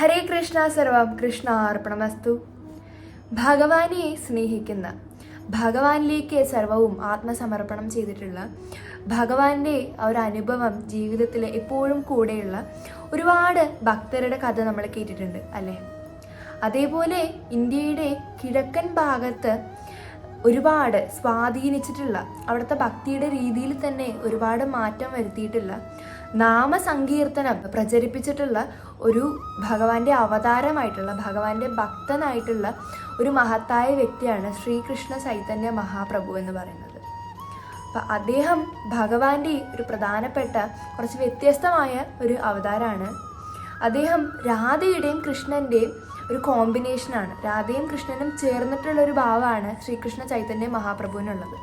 ഹരേ കൃഷ്ണ സർവം കൃഷ്ണ അർപ്പണമസ്തു. ഭഗവാനെ സ്നേഹിക്കുന്ന ഭഗവാനിലേക്ക് സർവവും ആത്മസമർപ്പണം ചെയ്തിട്ടുള്ള ഭഗവാന്റെ ഒരു അനുഭവം ജീവിതത്തിൽ എപ്പോഴും കൂടെയുള്ള ഒരുപാട് ഭക്തരുടെ കഥ നമ്മൾ കേട്ടിട്ടുണ്ട് അല്ലേ? അതേപോലെ ഇന്ത്യയുടെ കിഴക്കൻ ഭാഗത്ത് ഒരുപാട് സ്വാധീനിച്ചിട്ടുള്ള അവിടുത്തെ ഭക്തിയുടെ രീതിയിൽ തന്നെ ഒരുപാട് മാറ്റം വരുത്തിയിട്ടുള്ള നാമസങ്കീർത്തനം പ്രചരിപ്പിച്ചിട്ടുള്ള ഒരു ഭഗവാന്റെ അവതാരമായിട്ടുള്ള ഭഗവാന്റെ ഭക്തനായിട്ടുള്ള ഒരു മഹത്തായ വ്യക്തിയാണ് ശ്രീകൃഷ്ണ ചൈതന്യ മഹാപ്രഭു എന്ന് പറയുന്നത്. അപ്പം അദ്ദേഹം ഭഗവാന്റെ ഒരു പ്രധാനപ്പെട്ട കുറച്ച് വ്യത്യസ്തമായ ഒരു അവതാരമാണ് അദ്ദേഹം രാധയുടെയും കൃഷ്ണന്റെയും ഒരു കോമ്പിനേഷനാണ് രാധയും കൃഷ്ണനും ചേർന്നിട്ടുള്ള ഒരു ഭാവമാണ് ശ്രീകൃഷ്ണ ചൈതന്യ മഹാപ്രഭുവിനുള്ളത്.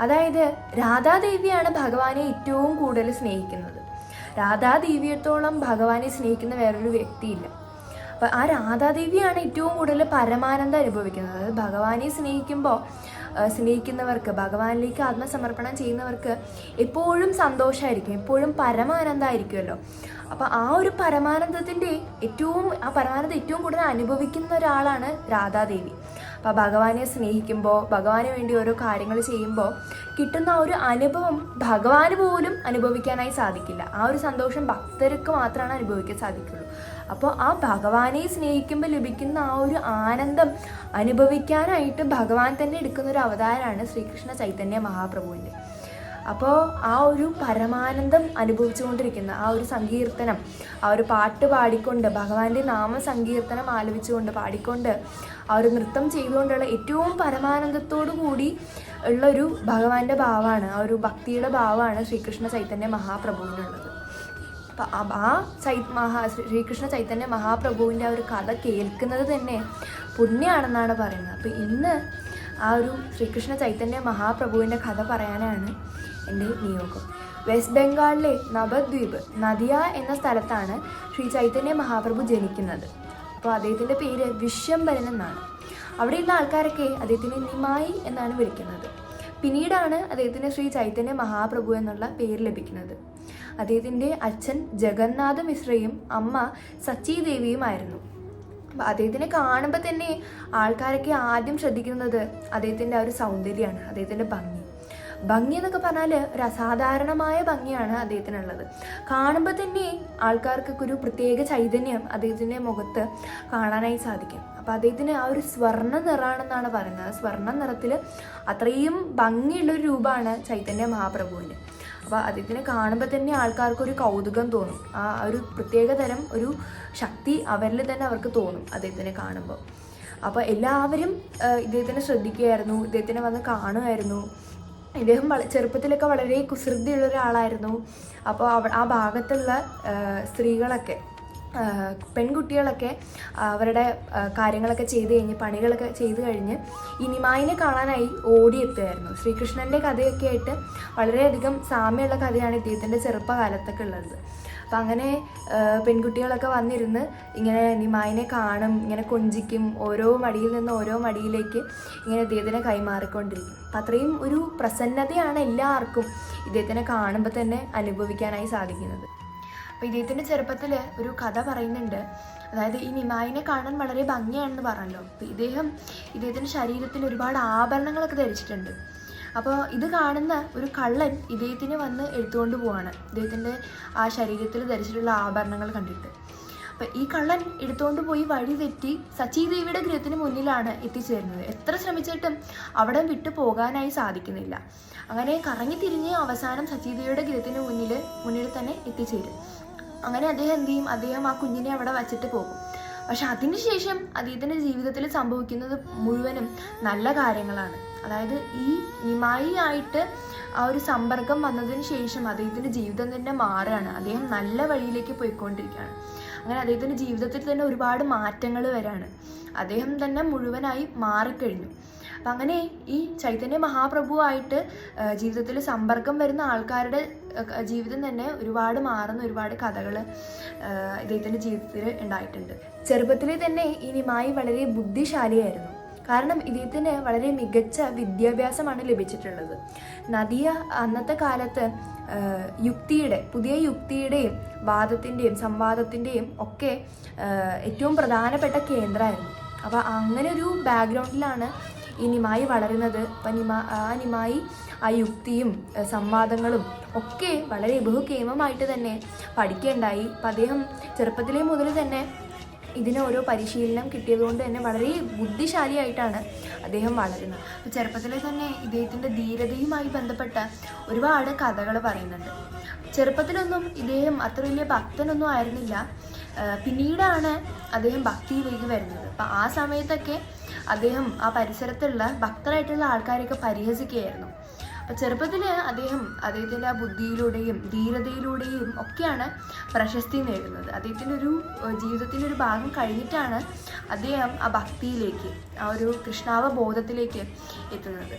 അതായത് രാധാദേവിയാണ് ഭഗവാനെ ഏറ്റവും കൂടുതൽ സ്നേഹിക്കുന്നത്. രാധാദേവിയത്തോളം ഭഗവാനെ സ്നേഹിക്കുന്ന വേറൊരു വ്യക്തിയില്ല. അപ്പം ആ രാധാദേവിയാണ് ഏറ്റവും കൂടുതൽ പരമാനന്ദം അനുഭവിക്കുന്നത്. അതായത് ഭഗവാനെ സ്നേഹിക്കുമ്പോൾ സ്നേഹിക്കുന്നവർക്ക് ഭഗവാനിലേക്ക് ആത്മസമർപ്പണം ചെയ്യുന്നവർക്ക് എപ്പോഴും സന്തോഷമായിരിക്കും എപ്പോഴും പരമാനന്ദമായിരിക്കുമല്ലോ അപ്പോൾ ആ ഒരു പരമാനന്ദത്തിന്റെ ഏറ്റവും ആ പരമാനന്ദം ഏറ്റവും കൂടുതൽ അനുഭവിക്കുന്ന ഒരാളാണ് രാധാദേവി. അപ്പോൾ ഭഗവാനെ സ്നേഹിക്കുമ്പോൾ ഭഗവാന് വേണ്ടി ഓരോ കാര്യങ്ങൾ ചെയ്യുമ്പോൾ കിട്ടുന്ന ഒരു അനുഭവം ഭഗവാന് പോലും അനുഭവിക്കാനായി സാധിക്കില്ല. ആ ഒരു സന്തോഷം ഭക്തർക്ക് മാത്രമാണ് അനുഭവിക്കാൻ സാധിക്കുള്ളൂ. അപ്പോൾ ആ ഭഗവാനെ സ്നേഹിക്കുമ്പോൾ ലഭിക്കുന്ന ആ ഒരു ആനന്ദം അനുഭവിക്കാനായിട്ട് ഭഗവാൻ തന്നെ എടുക്കുന്ന ഒരു അവതാരമാണ് ശ്രീകൃഷ്ണ ചൈതന്യ മഹാപ്രഭുവിന്റെ. അപ്പോൾ ആ ഒരു പരമാനന്ദം അനുഭവിച്ചുകൊണ്ടിരിക്കുന്ന ആ ഒരു സങ്കീർത്തനം ആ ഒരു പാട്ട് പാടിക്കൊണ്ട് ഭഗവാന്റെ നാമ സങ്കീർത്തനം ആലപിച്ചുകൊണ്ട് പാടിക്കൊണ്ട് ആ ഒരു നൃത്തം ചെയ്തുകൊണ്ടുള്ള ഏറ്റവും പരമാനന്ദത്തോടു കൂടി ഉള്ളൊരു ഭഗവാന്റെ ഭാവമാണ് ആ ഒരു ഭക്തിയുടെ ഭാവമാണ് ശ്രീകൃഷ്ണ ചൈതന്യ മഹാപ്രഭുവിനുള്ളത്. അപ്പം ആ- ചൈ മഹാ ശ്രീകൃഷ്ണ ചൈതന്യ മഹാപ്രഭുവിന്റെ ആ ഒരു കഥ കേൾക്കുന്നത് തന്നെ പുണ്യമാണെന്നാണ് പറയുന്നത്. അപ്പം ഇന്ന് ആ ഒരു ശ്രീകൃഷ്ണ ചൈതന്യ മഹാപ്രഭുവിന്റെ കഥ പറയാനാണ് എന്റെ നിയോഗം. വെസ്റ്റ് ബംഗാളിലെ നവദ്വീപ് നദിയ എന്ന സ്ഥലത്താണ് ശ്രീ ചൈതന്യ മഹാപ്രഭു ജനിക്കുന്നത്. അപ്പോൾ അദ്ദേഹത്തിന്റെ പേര് വിശ്വംഭരൻ എന്നാണ്. അവിടെയുള്ള ആൾക്കാരൊക്കെ അദ്ദേഹത്തിനെ നിമായി എന്നാണ് വിളിക്കുന്നത്. പിന്നീടാണ് അദ്ദേഹത്തിന് ശ്രീ ചൈതന്യ മഹാപ്രഭു എന്നുള്ള പേര് ലഭിക്കുന്നത്. അദ്ദേഹത്തിന്റെ അച്ഛൻ ജഗന്നാഥ മിശ്രയും അമ്മ സച്ചി ദേവിയുമായിരുന്നു അപ്പം അദ്ദേഹത്തിനെ കാണുമ്പോൾ തന്നെ ആൾക്കാരൊക്കെ ആദ്യം ശ്രദ്ധിക്കുന്നത് അദ്ദേഹത്തിന്റെ ആ ഒരു സൗന്ദര്യമാണ് അദ്ദേഹത്തിന്റെ ഭംഗി. ഭംഗി എന്നൊക്കെ പറഞ്ഞാൽ ഒരു അസാധാരണമായ ഭംഗിയാണ് അദ്ദേഹത്തിനുള്ളത്. കാണുമ്പോൾ തന്നെ ആൾക്കാർക്കൊക്കെ ഒരു പ്രത്യേക ചൈതന്യം അദ്ദേഹത്തിന്റെ മുഖത്ത് കാണാനായി സാധിക്കും. അപ്പോൾ അദ്ദേഹത്തിന് ആ ഒരു സ്വർണ നിറാണെന്നാണ് പറയുന്നത്. സ്വർണ നിറത്തിൽ അത്രയും ഭംഗിയുള്ളൊരു രൂപമാണ് ചൈതന്യ മഹാപ്രഭുവിന്റെ അപ്പോൾ അദ്ദേഹത്തിനെ കാണുമ്പോൾ തന്നെ ആൾക്കാർക്ക് ഒരു കൗതുകം തോന്നും. ആ ഒരു പ്രത്യേക തരം ഒരു ശക്തി അവരിൽ തന്നെ അവർക്ക് തോന്നും അദ്ദേഹത്തിനെ കാണുമ്പോൾ അപ്പോൾ എല്ലാവരും ഇദ്ദേഹത്തിനെ ശ്രദ്ധിക്കുമായിരുന്നു ഇദ്ദേഹത്തിനെ വന്ന് കാണുമായിരുന്നു. ഇദ്ദേഹം ചെറുപ്പത്തിലൊക്കെ വളരെ കുസൃതിയുള്ള ഒരാളായിരുന്നു. അപ്പോൾ ആ ഭാഗത്തുള്ള സ്ത്രീകളൊക്കെ പെൺകുട്ടികളൊക്കെ അവരുടെ കാര്യങ്ങളൊക്കെ ചെയ്ത് കഴിഞ്ഞ് പണികളൊക്കെ ചെയ്ത് കഴിഞ്ഞ് ഇനിമായിനെ കാണാനായി ഓടിയെത്തുമായിരുന്നു ശ്രീകൃഷ്ണന്റെ കഥയൊക്കെ ആയിട്ട് വളരെയധികം സാമ്യമുള്ള കഥയാണ് ഇദ്ദേഹത്തിന്റെ ചെറുപ്പകാലത്തൊക്കെ ഉള്ളത്. അപ്പം അങ്ങനെ പെൺകുട്ടികളൊക്കെ വന്നിരുന്ന് ഇങ്ങനെ നിമായിനെ കാണും ഇങ്ങനെ കൊഞ്ചിക്കും ഓരോ മടിയിൽ നിന്ന് ഓരോ മടിയിലേക്ക് ഇങ്ങനെ ഇദ്ദേഹത്തിനെ കൈമാറിക്കൊണ്ടിരിക്കും. അപ്പം അത്രയും ഒരു പ്രസന്നതയാണ് എല്ലാവർക്കും ഇദ്ദേഹത്തിനെ കാണുമ്പോൾ തന്നെ അനുഭവിക്കാനായി സാധിക്കുന്നത്. അപ്പോൾ ഇദ്ദേഹത്തിന്റെ ചെറുപ്പത്തിൽ ഒരു കഥ പറയുന്നുണ്ട്. അതായത് ഈ നിമായിനെ കാണാൻ വളരെ ഭംഗിയാണെന്ന് പറഞ്ഞല്ലോ. അപ്പോൾ ഇദ്ദേഹം ഇദ്ദേഹത്തിന്റെ ശരീരത്തിൽ ഒരുപാട് ആഭരണങ്ങളൊക്കെ ധരിച്ചിട്ടുണ്ട്. അപ്പോൾ ഇത് കാണുന്ന ഒരു കള്ളൻ ഇദ്ദേഹത്തിന് വന്ന് എടുത്തുകൊണ്ട് പോവാണ്. ഇദ്ദേഹത്തിന്റെ ആ ശരീരത്തിൽ ധരിച്ചിട്ടുള്ള ആഭരണങ്ങൾ കണ്ടിട്ട്. അപ്പം ഈ കള്ളൻ എടുത്തുകൊണ്ട് പോയി വഴി തെറ്റി സച്ചീദേവിയുടെ ഗൃഹത്തിന് മുന്നിലാണ് എത്തിച്ചേരുന്നത്. എത്ര ശ്രമിച്ചിട്ടും അവിടെ വിട്ടു പോകാനായി സാധിക്കുന്നില്ല. അങ്ങനെ കറങ്ങി തിരിഞ്ഞ് അവസാനം സച്ചീദേവിയുടെ ഗൃഹത്തിന് മുന്നിൽ മുന്നിൽ തന്നെ എത്തിച്ചേരും. അങ്ങനെ അദ്ദേഹം എന്ത് ചെയ്യും? അദ്ദേഹം ആ കുഞ്ഞിനെ അവിടെ വച്ചിട്ട് പോകും. പക്ഷെ അതിനുശേഷം അദ്ദേഹത്തിന്റെ ജീവിതത്തിൽ സംഭവിക്കുന്നത് മുഴുവനും നല്ല കാര്യങ്ങളാണ്. അതായത് ഈ നിമായി ആയിട്ട് ആ ഒരു സമ്പർക്കം വന്നതിന് ശേഷം അദ്ദേഹത്തിന്റെ ജീവിതം തന്നെ മാറുകയാണ്. അദ്ദേഹം നല്ല വഴിയിലേക്ക് പോയിക്കൊണ്ടിരിക്കുകയാണ്. അങ്ങനെ അദ്ദേഹത്തിന്റെ ജീവിതത്തിൽ തന്നെ ഒരുപാട് മാറ്റങ്ങൾ വരാണ്. അദ്ദേഹം തന്നെ മുഴുവനായി മാറിക്കഴിഞ്ഞു. അപ്പം അങ്ങനെ ഈ ചൈതന്യ മഹാപ്രഭുവായിട്ട് ജീവിതത്തിൽ സമ്പർക്കം വരുന്ന ആൾക്കാരുടെ ജീവിതം തന്നെ ഒരുപാട് മാറുന്ന ഒരുപാട് കഥകൾ ഇദ്ദേഹത്തിന്റെ ജീവിതത്തിൽ ഉണ്ടായിട്ടുണ്ട്. ചെറുപ്പത്തിലെ തന്നെ ഈ നിമായി വളരെ ബുദ്ധിശാലിയായിരുന്നു. കാരണം ഇദ്ദേഹത്തിന് വളരെ മികച്ച വിദ്യാഭ്യാസമാണ് ലഭിച്ചിട്ടുള്ളത്. നദിയ അന്നത്തെ കാലത്ത് യുക്തിയുടെ പുതിയ യുക്തിയുടെയും വാദത്തിന്റെയും സംവാദത്തിന്റെയും ഒക്കെ ഏറ്റവും പ്രധാനപ്പെട്ട കേന്ദ്രമായിരുന്നു. അപ്പോൾ അങ്ങനെ ഒരു ബാക്ക്ഗ്രൗണ്ടിലാണ് ഈ നിമായി വളരുന്നത്. അപ്പം നിമാ ആ നിമായി ആ യുക്തിയും സംവാദങ്ങളും ഒക്കെ വളരെ ബഹുകേമമായിട്ട് തന്നെ പഠിക്കേണ്ടായി. അപ്പം അദ്ദേഹം ചെറുപ്പത്തിലേ മുതൽ തന്നെ ഇതിന് ഓരോ പരിശീലനം കിട്ടിയതുകൊണ്ട് തന്നെ വളരെ ബുദ്ധിശാലിയായിട്ടാണ് അദ്ദേഹം വളരുന്നത്. അപ്പോൾ ചെറുപ്പത്തിലെ തന്നെ ഇദ്ദേഹത്തിന്റെ ധീരതയുമായി ബന്ധപ്പെട്ട ഒരുപാട് കഥകൾ പറയുന്നുണ്ട്. ചെറുപ്പത്തിലൊന്നും ഇദ്ദേഹം അത്ര വലിയ ഭക്തനൊന്നും ആയിരുന്നില്ല. പിന്നീടാണ് അദ്ദേഹം ഭക്തിയിലേക്ക് വരുന്നത്. അപ്പം ആ സമയത്തൊക്കെ അദ്ദേഹം ആ പരിസരത്തുള്ള ഭക്തരായിട്ടുള്ള ആൾക്കാരെയൊക്കെ പരിഹസിക്കുകയായിരുന്നു. അപ്പോൾ ചെറുപ്പത്തിൽ അദ്ദേഹം അദ്ദേഹത്തിന്റെ ആ ബുദ്ധിയിലൂടെയും ധീരതയിലൂടെയും ഒക്കെയാണ് പ്രശസ്തി നേടുന്നത്. അദ്ദേഹത്തിന്റെ ഒരു ജീവിതത്തിന്റെ ഒരു ഭാഗം കഴിഞ്ഞിട്ടാണ് അദ്ദേഹം ആ ഭക്തിയിലേക്ക് ആ ഒരു കൃഷ്ണാവബോധത്തിലേക്ക് എത്തുന്നത്.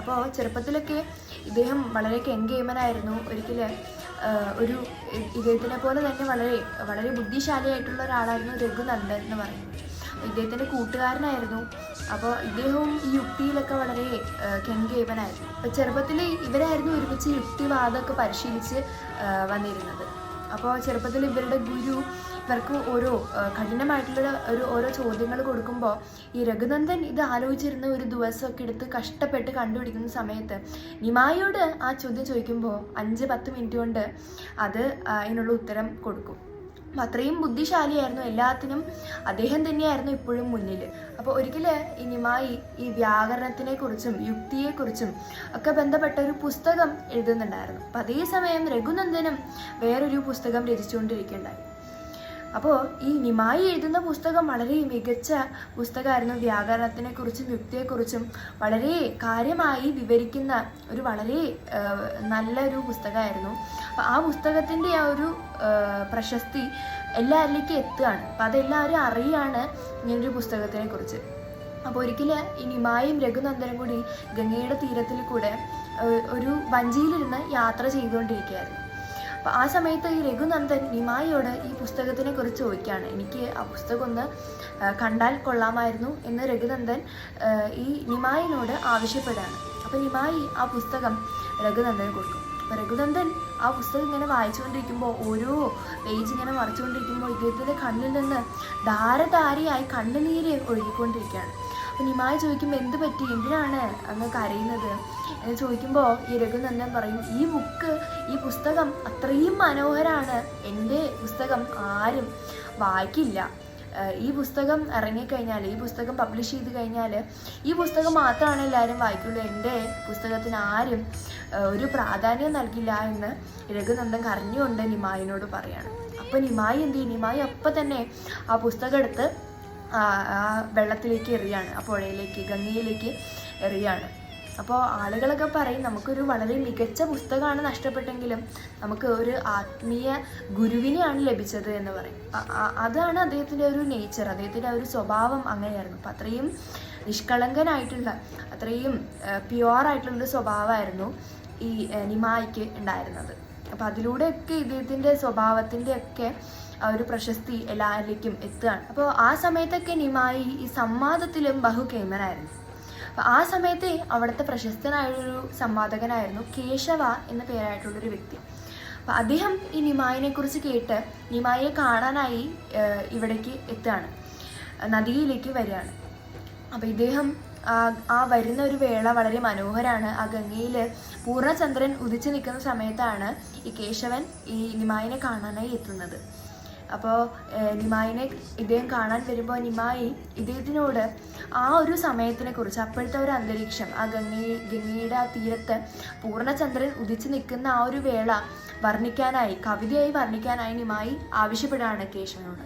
അപ്പോൾ ചെറുപ്പത്തിലൊക്കെ ഇദ്ദേഹം വളരെ കെങ്കേമനായിരുന്നു. ഒരിക്കൽ ഒരു ഇദ്ദേഹത്തിനെ പോലെ തന്നെ വളരെ വളരെ ബുദ്ധിശാലിയായിട്ടുള്ള ഒരാളായിരുന്നു രഘുനന്ദൻ എന്ന് പറയുന്നത്. ഇദ്ദേഹത്തിന്റെ കൂട്ടുകാരനായിരുന്നു. അപ്പോൾ ഇദ്ദേഹവും ഈ യുക്തിയിലൊക്കെ വളരെ കെങ്കേവനായിരുന്നു അപ്പോൾ ചെറുപ്പത്തിൽ ഇവരായിരുന്നു ഒരുമിച്ച് യുക്തിവാദമൊക്കെ പരിശീലിച്ച് വന്നിരുന്നത്. അപ്പോൾ ചെറുപ്പത്തിൽ ഇവരുടെ ഗുരു ഇവർക്ക് ഓരോ കഠിനമായിട്ടുള്ള ഒരു ഓരോ ചോദ്യങ്ങൾ കൊടുക്കുമ്പോൾ ഈ രഘുനന്ദൻ ഇത് ആലോചിച്ചിരുന്ന ഒരു ദിവസമൊക്കെ എടുത്ത് കഷ്ടപ്പെട്ട് കണ്ടുപിടിക്കുന്ന സമയത്ത് നിമായോട് ആ ചോദ്യം ചോദിക്കുമ്പോൾ അഞ്ച് പത്ത് മിനിറ്റ് കൊണ്ട് അത് അതിനുള്ള ഉത്തരം കൊടുക്കും. അത്രയും ബുദ്ധിശാലിയായിരുന്നു എല്ലാത്തിനും. അദ്ദേഹം തന്നെയായിരുന്നു ഇപ്പോഴും മുന്നിൽ അപ്പോൾ ഒരിക്കൽ ഇനിമായി ഈ വ്യാകരണത്തിനെക്കുറിച്ചും യുക്തിയെക്കുറിച്ചും ഒക്കെ ബന്ധപ്പെട്ട ഒരു പുസ്തകം എഴുതുന്നുണ്ടായിരുന്നു. അപ്പം അതേസമയം രഘുനന്ദനും വേറൊരു പുസ്തകം രചിച്ചുകൊണ്ടിരിക്കുകയുണ്ടായി. അപ്പോൾ ഈ നിമായി എഴുതുന്ന പുസ്തകം വളരെ മികച്ച പുസ്തകമായിരുന്നു. വ്യാകരണത്തിനെക്കുറിച്ചും യുക്തിയെക്കുറിച്ചും വളരെ കാര്യമായി വിവരിക്കുന്ന ഒരു വളരെ നല്ലൊരു പുസ്തകമായിരുന്നു. അപ്പോൾ ആ പുസ്തകത്തിന്റെ ആ ഒരു പ്രശസ്തി എല്ലാവരിലേക്കും എത്തുകയാണ്. അപ്പം അതെല്ലാവരും അറിയാണ് ഇങ്ങനൊരു പുസ്തകത്തിനെ കുറിച്ച്. അപ്പോൾ ഒരിക്കലും ഈ നിമായും രഘുനന്ദനും കൂടി ഗംഗയുടെ തീരത്തിൽ കൂടെ ഒരു വഞ്ചിയിലിരുന്ന് യാത്ര ചെയ്തുകൊണ്ടിരിക്കുകയായിരുന്നു. അപ്പോൾ ആ സമയത്ത് ഈ രഘുനന്ദൻ നിമായിയോട് ഈ പുസ്തകത്തിനെ കുറിച്ച് ചോദിക്കുകയാണ്. എനിക്ക് ആ പുസ്തകം ഒന്ന് കണ്ടാൽ കൊള്ളാമായിരുന്നു എന്ന് രഘുനന്ദൻ ഈ നിമായിനോട് ആവശ്യപ്പെടുകയാണ്. അപ്പോൾ നിമായി ആ പുസ്തകം രഘുനന്ദന് കൊടുക്കും. അപ്പോൾ രഘുനന്ദൻ ആ പുസ്തകം ഇങ്ങനെ വായിച്ചുകൊണ്ടിരിക്കുമ്പോൾ ഓരോ പേജ് ഇങ്ങനെ മറിച്ചുകൊണ്ടിരിക്കുമ്പോൾ ഇദ്ദേഹത്തിന്റെ കണ്ണിൽ നിന്ന് ധാരധാരയായി കണ്ണുനീര് ഒഴുകിക്കൊണ്ടിരിക്കുകയാണ്. അപ്പോൾ നിമായ ചോദിക്കുമ്പോൾ എന്ത് പറ്റി? എന്തിനാണ് അങ്ങ് കരയുന്നത്? എന്ന് ചോദിക്കുമ്പോൾ ഈ രഘുനന്ദൻ പറയും ഈ ബുക്ക് ഈ പുസ്തകം അത്രയും മനോഹരമാണ് എന്റെ പുസ്തകം ആരും വായിക്കില്ല. ഈ പുസ്തകം ഇറങ്ങിക്കഴിഞ്ഞാൽ ഈ പുസ്തകം പബ്ലിഷ് ചെയ്ത് കഴിഞ്ഞാൽ ഈ പുസ്തകം മാത്രമാണ് എല്ലാവരും വായിക്കുള്ളൂ. എന്റെ പുസ്തകത്തിന് ആരും ഒരു പ്രാധാന്യം നൽകില്ല എന്ന് രഘുനന്ദൻ കരഞ്ഞുകൊണ്ട് നിമായിനോട് പറയാണ്. അപ്പോൾ നിമായി എന്ത് ചെയ്യും? നിമായി അപ്പം തന്നെ ആ പുസ്തകം എടുത്ത് ആ വെള്ളത്തിലേക്ക് എറിയാണ് ആ പുഴയിലേക്ക് ഗംഗയിലേക്ക് എറിയാണ്. അപ്പോൾ ആളുകളൊക്കെ പറയും നമുക്കൊരു വളരെ മികച്ച പുസ്തകമാണ് നഷ്ടപ്പെട്ടെങ്കിലും നമുക്ക് ഒരു ആത്മീയ ഗുരുവിനെയാണ് ലഭിച്ചത് എന്ന് പറയും. അതാണ് അദ്ദേഹത്തിന്റെ ഒരു നേച്ചർ അദ്ദേഹത്തിന്റെ ഒരു സ്വഭാവം അങ്ങനെയായിരുന്നു. അപ്പം അത്രയും നിഷ്കളങ്കനായിട്ടുള്ള അത്രയും പ്യുവറായിട്ടുള്ളൊരു സ്വഭാവമായിരുന്നു ഈ നിമായിക്ക് ഉണ്ടായിരുന്നത്. അപ്പം അതിലൂടെയൊക്കെ ഇദ്ദേഹത്തിന്റെ സ്വഭാവത്തിന്റെ ഒക്കെ ആ ഒരു പ്രശസ്തി എല്ലാവരിലേക്കും എത്തുകയാണ്. അപ്പോൾ ആ സമയത്തൊക്കെ നിമായി ഈ സംവാദത്തിലും ബഹുകേമനായിരുന്നു അപ്പോൾ ആ സമയത്ത് അവിടുത്തെ പ്രശസ്തനായൊരു സംവാദകനായിരുന്നു കേശവ എന്ന പേരായിട്ടുള്ളൊരു വ്യക്തി. അപ്പോൾ അദ്ദേഹം ഈ നിമായിനെ കുറിച്ച് കേട്ട് നിമായിയെ കാണാനായി ഇവിടേക്ക് എത്തുകയാണ്. നദിയിലേക്ക് വരികയാണ്. അപ്പോൾ ഇദ്ദേഹം ആ വരുന്ന ഒരു വേള വളരെ മനോഹരമാണ് ആ ഗംഗയിൽ പൂർണചന്ദ്രൻ ഉദിച്ചു നിൽക്കുന്ന സമയത്താണ് ഈ കേശവൻ ഈ നിമായിനെ കാണാനായി എത്തുന്നത്. അപ്പോൾ നിമായിനെ ഇദ്ദേഹം കാണാൻ വരുമ്പോൾ നിമായി ഇദ്ദേഹത്തിനോട് ആ ഒരു സമയത്തിനെ കുറിച്ച് അപ്പോഴത്തെ ഒരു അന്തരീക്ഷം ആ ഗംഗ ഗംഗയുടെ ആ തീരത്ത് പൂർണചന്ദ്രൻ ഉദിച്ചു നിൽക്കുന്ന ആ ഒരു വേള വർണിക്കാനായി കവിതയായി വർണിക്കാനായി നിമായി ആവശ്യപ്പെടുകയാണ് കേശവനോട്.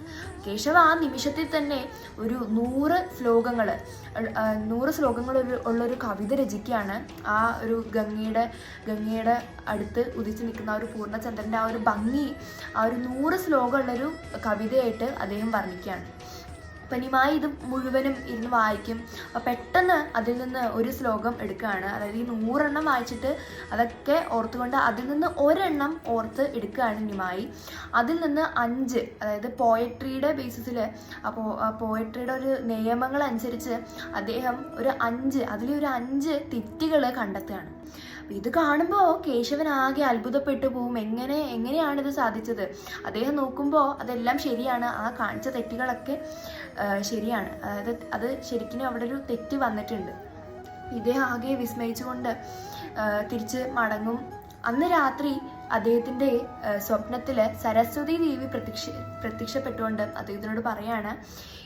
കേശവ ആ നിമിഷത്തിൽ തന്നെ ഒരു നൂറ് ശ്ലോകങ്ങൾ നൂറ് ശ്ലോകങ്ങൾ ഉള്ളൊരു കവിത രചിക്കുകയാണ്. ആ ഒരു ഗംഗയുടെ ഗംഗയുടെ അടുത്ത് ഉദിച്ചു നിൽക്കുന്ന ആ ഒരു പൂർണചന്ദ്രന്റെ ആ ഒരു ഭംഗി ആ ഒരു നൂറ് ശ്ലോകമുള്ളൊരു കവിതയായിട്ട് അദ്ദേഹം വർണിക്കുകയാണ്. പനിമായി നിമായി ഇത് മുഴുവനും ഇരുന്ന് വായിക്കും. പെട്ടെന്ന് അതിൽ നിന്ന് ഒരു ശ്ലോകം എടുക്കുകയാണ്. അതായത് ഈ നൂറെണ്ണം വായിച്ചിട്ട് അതൊക്കെ ഓർത്തുകൊണ്ട് അതിൽ നിന്ന് ഒരെണ്ണം ഓർത്ത് എടുക്കുകയാണ് നിമായി അതിൽ നിന്ന് അഞ്ച് അതായത് പോയട്രിയുടെ ബേസിസിൽ അപ്പോൾ പോയട്രിയുടെ ഒരു നിയമങ്ങൾ അനുസരിച്ച് അദ്ദേഹം ഒരു അഞ്ച് അതിലൊരു അഞ്ച് തെറ്റുകൾ കണ്ടെത്തുകയാണ്. അപ്പൊ ഇത് കാണുമ്പോൾ കേശവൻ ആകെ അത്ഭുതപ്പെട്ടു പോവും. എങ്ങനെ എങ്ങനെയാണ് ഇത് സാധിച്ചത്? അദ്ദേഹം നോക്കുമ്പോൾ അതെല്ലാം ശരിയാണ്. ആ കാണിച്ച തെറ്റുകളൊക്കെ ശരിയാണ്. അതായത് അത് ശരിക്കും അവിടെ ഒരു തെറ്റ് വന്നിട്ടുണ്ട്. ഇദ്ദേഹം ആകെ വിസ്മയിച്ചുകൊണ്ട് തിരിച്ച് മടങ്ങും. അന്ന് രാത്രി അദ്ദേഹത്തിന്റെ സ്വപ്നത്തിൽ സരസ്വതി ദേവി പ്രത്യക്ഷ പ്രത്യക്ഷപ്പെട്ടുകൊണ്ട് അദ്ദേഹത്തിനോട് പറയാണ്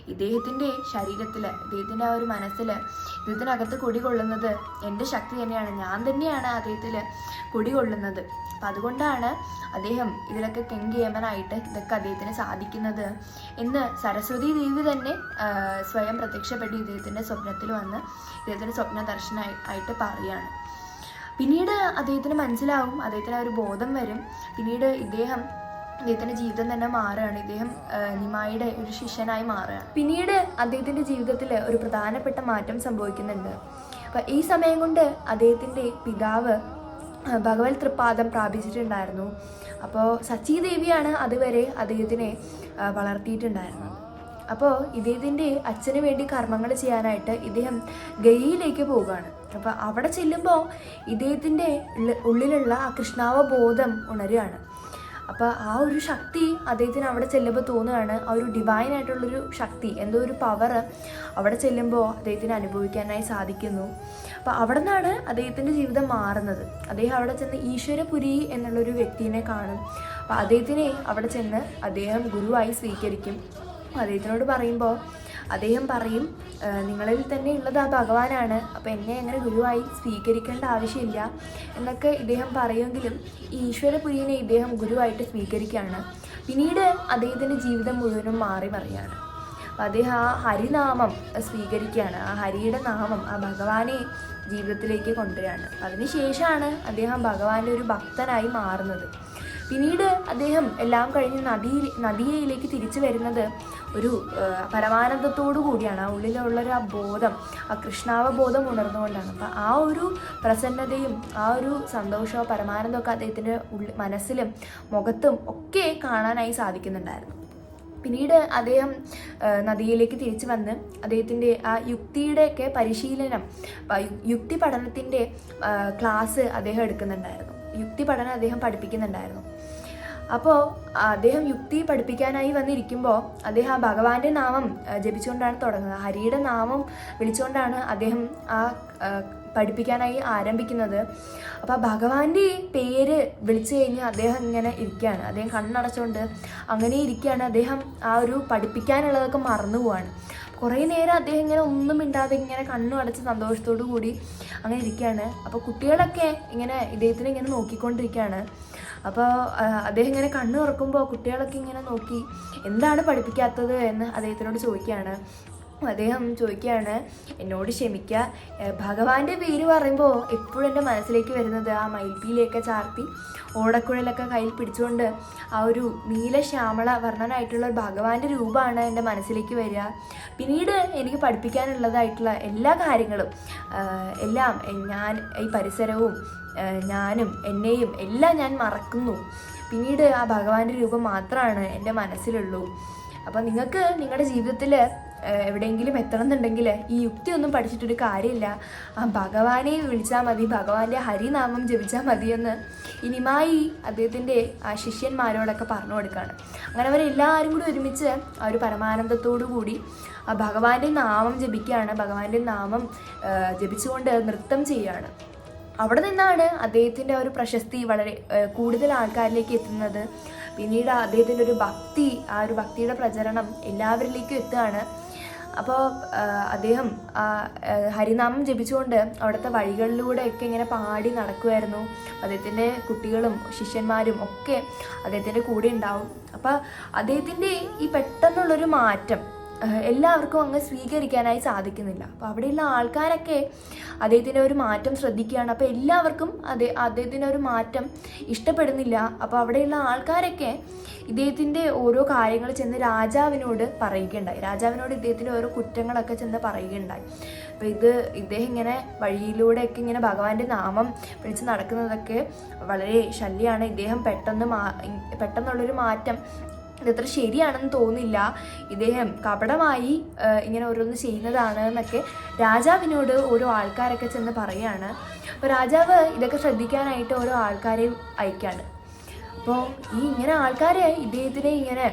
ഇദ്ദേഹത്തിന്റെ ശരീരത്തിൽ ഇദ്ദേഹത്തിന്റെ ആ ഒരു മനസ്സിൽ ഇദ്ദേഹത്തിനകത്ത് കുടികൊള്ളുന്നത് എന്റെ ശക്തി തന്നെയാണ്. ഞാൻ തന്നെയാണ് അദ്ദേഹത്തിൽ കുടികൊള്ളുന്നത് അപ്പം അതുകൊണ്ടാണ് അദ്ദേഹം ഇതിലൊക്കെ കെങ്കേമനായിട്ട് ഇതൊക്കെ അദ്ദേഹത്തിന് സാധിക്കുന്നത് എന്ന് സരസ്വതി ദേവി തന്നെ സ്വയം പ്രത്യക്ഷപ്പെട്ട് ഇദ്ദേഹത്തിന്റെ സ്വപ്നത്തിൽ വന്ന് ഇദ്ദേഹത്തിന്റെ സ്വപ്ന ദർശനമായി ആയിട്ട് പറയുകയാണ് പിന്നീട് അദ്ദേഹത്തിന് മനസ്സിലാവും അദ്ദേഹത്തിന് ആ ഒരു ബോധം വരും. പിന്നീട് ഇദ്ദേഹം ഇദ്ദേഹത്തിന്റെ ജീവിതം തന്നെ മാറുകയാണ്. ഇദ്ദേഹം നിമായിയുടെ ഒരു ശിഷ്യനായി മാറുകയാണ്. പിന്നീട് അദ്ദേഹത്തിന്റെ ജീവിതത്തിൽ ഒരു പ്രധാനപ്പെട്ട മാറ്റം സംഭവിക്കുന്നുണ്ട്. അപ്പൊ ഈ സമയം കൊണ്ട് അദ്ദേഹത്തിന്റെ പിതാവ് ഭഗവത് തൃപ്പാദം പ്രാപിച്ചിട്ടുണ്ടായിരുന്നു. അപ്പോൾ സച്ചീദേവിയാണ് അതുവരെ അദ്ദേഹത്തിനെ വളർത്തിയിട്ടുണ്ടായിരുന്നത്. അപ്പോൾ ഇദ്ദേഹത്തിന്റെ അച്ഛന് വേണ്ടി കർമ്മങ്ങൾ ചെയ്യാനായിട്ട് ഇദ്ദേഹം ഗയയിലേക്ക് പോവുകയാണ്. അപ്പോൾ അവിടെ ചെല്ലുമ്പോൾ ഇദ്ദേഹത്തിന്റെ ഉള്ളിലുള്ള ആ കൃഷ്ണാവബോധം ഉണരുകയാണ്. അപ്പോൾ ആ ഒരു ശക്തി അദ്ദേഹത്തിന് അവിടെ ചെല്ലുമ്പോൾ തോന്നുകയാണ്. ആ ഒരു ഡിവൈൻ ആയിട്ടുള്ളൊരു ശക്തി എന്തോ ഒരു പവർ അവിടെ ചെല്ലുമ്പോൾ അദ്ദേഹത്തിന് അനുഭവിക്കാനായി സാധിക്കുന്നു. അപ്പോൾ അവിടെ നിന്നാണ് അദ്ദേഹത്തിന്റെ ജീവിതം മാറുന്നത്. അദ്ദേഹം അവിടെ ചെന്ന് ഈശ്വരപുരി എന്നുള്ളൊരു വ്യക്തിനെ കാണും. അപ്പോൾ അദ്ദേഹത്തിനെ അവിടെ ചെന്ന് അദ്ദേഹം ഗുരുവായി സ്വീകരിക്കും. അദ്ദേഹത്തിനോട് പറയുമ്പോൾ അദ്ദേഹം പറയും നിങ്ങളിൽ തന്നെ ഉള്ളത് ആ ഭഗവാനാണ്. അപ്പോൾ എന്നെ അങ്ങനെ ഗുരുവായി സ്വീകരിക്കേണ്ട ആവശ്യമില്ല. എന്നൊക്കെ ഇദ്ദേഹം പറയുമെങ്കിലും ഈ ഇദ്ദേഹം ഗുരുവായിട്ട് സ്വീകരിക്കുകയാണ്. പിന്നീട് അദ്ദേഹത്തിന്റെ ജീവിതം മുഴുവനും മാറി മറിയാണ്. അപ്പം അദ്ദേഹം ആ ഹരിനാമം സ്വീകരിക്കുകയാണ്. ആ ഹരിയുടെ നാമം ആ ഭഗവാനെ ജീവിതത്തിലേക്ക് കൊണ്ടുവരികയാണ്. അതിനുശേഷമാണ് അദ്ദേഹം ഭഗവാന്റെ ഒരു ഭക്തനായി മാറുന്നത്. പിന്നീട് അദ്ദേഹം എല്ലാം കഴിഞ്ഞ് നദി നദിയയിലേക്ക് തിരിച്ചു വരുന്നത് ഒരു പരമാനന്ദത്തോടു കൂടിയാണ്. ആ ഉള്ളിലുള്ളൊരു ആ ബോധം ആ കൃഷ്ണാവബോധം ഉണർന്നുകൊണ്ടാണ്. അപ്പം ആ ഒരു പ്രസന്നതയും ആ ഒരു സന്തോഷവും പരമാനന്ദമൊക്കെ അദ്ദേഹത്തിന്റെ ഉള്ളിൽ മനസ്സിലും മുഖത്തും ഒക്കെ കാണാനായി സാധിക്കുന്നുണ്ടായിരുന്നു. പിന്നീട് അദ്ദേഹം നദിയിലേക്ക് തിരിച്ചു വന്ന് അദ്ദേഹത്തിന്റെ ആ യുക്തിയുടെയൊക്കെ പരിശീലനം യുക്തി പഠനത്തിന്റെ ക്ലാസ് അദ്ദേഹം എടുക്കുന്നുണ്ടായിരുന്നു. യുക്തി പഠനം അദ്ദേഹം പഠിപ്പിക്കുന്നുണ്ടായിരുന്നു. അപ്പോൾ അദ്ദേഹം യുക്തി പഠിപ്പിക്കാനായി വന്നിരിക്കുമ്പോൾ അദ്ദേഹം ആ ഭഗവാന്റെ നാമം ജപിച്ചുകൊണ്ടാണ് തുടങ്ങുന്നത്. ഹരിയുടെ നാമം വിളിച്ചുകൊണ്ടാണ് അദ്ദേഹം ആ പഠിപ്പിക്കാനായി ആരംഭിക്കുന്നത്. അപ്പോൾ ഭഗവാന്റെ പേര് വിളിച്ചു കഴിഞ്ഞ് അദ്ദേഹം ഇങ്ങനെ ഇരിക്കുകയാണ്. അദ്ദേഹം കണ്ണടച്ചുകൊണ്ട് അങ്ങനെ ഇരിക്കുകയാണ്. അദ്ദേഹം ആ ഒരു പഠിപ്പിക്കാനുള്ളതൊക്കെ മറന്നു പോവാണ്. കുറേ നേരം അദ്ദേഹം ഇങ്ങനെ ഒന്നും ഇണ്ടാതെ ഇങ്ങനെ കണ്ണു അടച്ച് സന്തോഷത്തോടു കൂടി അങ്ങനെ ഇരിക്കുകയാണ്. അപ്പോൾ കുട്ടികളൊക്കെ ഇങ്ങനെ ഇദ്ദേഹത്തിനെ ഇങ്ങനെ നോക്കിക്കൊണ്ടിരിക്കുകയാണ്. അപ്പോൾ അദ്ദേഹം ഇങ്ങനെ കണ്ണു തുറക്കുമ്പോൾ കുട്ടികളൊക്കെ ഇങ്ങനെ നോക്കി എന്താണ് പഠിപ്പിക്കാത്തത്? എന്ന് അദ്ദേഹത്തിനോട് ചോദിക്കുകയാണ്. അദ്ദേഹം ചോദിക്കുകയാണ് എന്നോട് ക്ഷമിക്കുക ഭഗവാന്റെ പേര് പറയുമ്പോൾ എപ്പോഴും എന്റെ മനസ്സിലേക്ക് വരുന്നത് ആ മയിൽപ്പീലിയൊക്കെ ചാർത്തി ഓടക്കുഴലൊക്കെ കയ്യിൽ പിടിച്ചുകൊണ്ട് ആ ഒരു നീല ശ്യാമള വർണനായിട്ടുള്ള ഭഗവാന്റെ രൂപമാണ് എന്റെ മനസ്സിലേക്ക് വരിക. പിന്നീട് എനിക്ക് പഠിപ്പിക്കാനുള്ളതായിട്ടുള്ള എല്ലാ കാര്യങ്ങളും എല്ലാം ഞാൻ ഈ പരിസരവും ഞാനും എന്നെയും എല്ലാം ഞാൻ മറക്കുന്നു. പിന്നീട് ആ ഭഗവാന്റെ രൂപം മാത്രമാണ് എന്റെ മനസ്സിലുള്ളൂ. അപ്പോൾ നിങ്ങൾക്ക് നിങ്ങളുടെ ജീവിതത്തിൽ എവിടെയെങ്കിലും എത്തണം എന്നുണ്ടെങ്കിൽ ഈ യുക്തി ഒന്നും പഠിച്ചിട്ടൊരു കാര്യമില്ല. ആ ഭഗവാനെ വിളിച്ചാൽ മതി ഭഗവാന്റെ ഹരിനാമം ജപിച്ചാൽ മതിയെന്ന് ഇനിമായി അദ്ദേഹത്തിന്റെ ആ ശിഷ്യന്മാരോടൊക്കെ പറഞ്ഞു കൊടുക്കുകയാണ് അങ്ങനെ അവരെല്ലാവരും കൂടി ഒരുമിച്ച് ആ ഒരു പരമാനന്ദത്തോടു കൂടി ആ ഭഗവാന്റെ നാമം ജപിക്കുകയാണ്. ഭഗവാന്റെ നാമം ജപിച്ചുകൊണ്ട് നൃത്തം ചെയ്യുകയാണ്. അവിടെ നിന്നാണ് അദ്ദേഹത്തിന്റെ ഒരു പ്രശസ്തി വളരെ കൂടുതൽ ആൾക്കാരിലേക്ക് എത്തുന്നത്. പിന്നീട് അദ്ദേഹത്തിന്റെ ഒരു ഭക്തി ആ ഒരു ഭക്തിയുടെ പ്രചരണം എല്ലാവരിലേക്കും എത്തുകയാണ്. അപ്പോൾ അദ്ദേഹം ഹരിനാമം ജപിച്ചുകൊണ്ട് അവിടുത്തെ വഴികളിലൂടെയൊക്കെ ഇങ്ങനെ പാടി നടക്കുമായിരുന്നു അദ്ദേഹത്തിന്റെ കുട്ടികളും ശിഷ്യന്മാരും ഒക്കെ അദ്ദേഹത്തിന്റെ കൂടെ ഉണ്ടാവും. അപ്പോൾ അദ്ദേഹത്തിന്റെ ഈ പെട്ടെന്നുള്ളൊരു മാറ്റം എല്ലാവർക്കും അങ്ങ് സ്വീകരിക്കാനായി സാധിക്കുന്നില്ല. അപ്പോൾ അവിടെയുള്ള ആൾക്കാരൊക്കെ അദ്ദേഹത്തിന്റെ ഒരു മാറ്റം ശ്രദ്ധിക്കുകയാണ്. അപ്പോൾ എല്ലാവർക്കും അതേ അദ്ദേഹത്തിന്റെ ഒരു മാറ്റം ഇഷ്ടപ്പെടുന്നില്ല. അപ്പോൾ അവിടെയുള്ള ആൾക്കാരൊക്കെ ഇദ്ദേഹത്തിന്റെ ഓരോ കാര്യങ്ങൾ ചെന്ന് രാജാവിനോട് പറയുകയുണ്ടായി. രാജാവിനോട് ഇദ്ദേഹത്തിന്റെ ഓരോ കുറ്റങ്ങളൊക്കെ ചെന്ന് പറയുകയുണ്ടായി. അപ്പോൾ ഇത് ഇദ്ദേഹം ഇങ്ങനെ വഴിയിലൂടെയൊക്കെ ഇങ്ങനെ ഭഗവാന്റെ നാമം വിളിച്ച് നടക്കുന്നതൊക്കെ വളരെ ശല്യമാണ്. ഇദ്ദേഹം പെട്ടെന്ന് മാ പെട്ടെന്നുള്ളൊരു മാറ്റം ഇതത്ര ശരിയാണെന്ന് തോന്നില്ല. ഇദ്ദേഹം കപടമായി ഇങ്ങനെ ഓരോന്ന് ചെയ്യുന്നതാണ് എന്നൊക്കെ രാജാവിനോട് ഓരോ ആൾക്കാരൊക്കെ ചെന്ന് പറയാണ്. അപ്പോൾ രാജാവ് ഇതൊക്കെ ശ്രദ്ധിക്കാനായിട്ട് ഓരോ ആൾക്കാരെയും അയക്കാണ്. അപ്പോൾ ഈ ഇങ്ങനെ ആൾക്കാർ ഇദ്ദേഹത്തിനെ ഇങ്ങനെ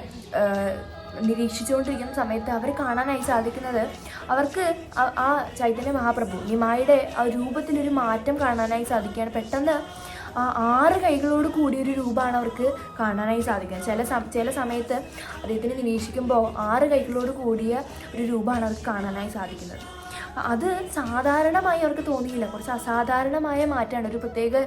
നിരീക്ഷിച്ചുകൊണ്ടിരിക്കുന്ന സമയത്ത് അവർ കാണാനായി സാധിക്കുന്നത് അവർക്ക് ആ ചൈതന്യ മഹാപ്രഭു നിമായുടെ ആ രൂപത്തിലൊരു മാറ്റം കാണാനായി സാധിക്കുകയാണ്. പെട്ടെന്ന് ആ ആറ് കൈകളോട് കൂടിയൊരു രൂപമാണ് അവർക്ക് കാണാനായി സാധിക്കുന്നത്. ചില ചില സമയത്ത് അദ്ദേഹത്തിനെ നിരീക്ഷിക്കുമ്പോൾ ആറ് കൈകളോട് കൂടിയ ഒരു രൂപമാണ് അവർക്ക് കാണാനായി സാധിക്കുന്നത്. അത് സാധാരണമായി അവർക്ക് തോന്നിയില്ല. കുറച്ച് അസാധാരണമായ മാറ്റമാണ്. ഒരു പ്രത്യേക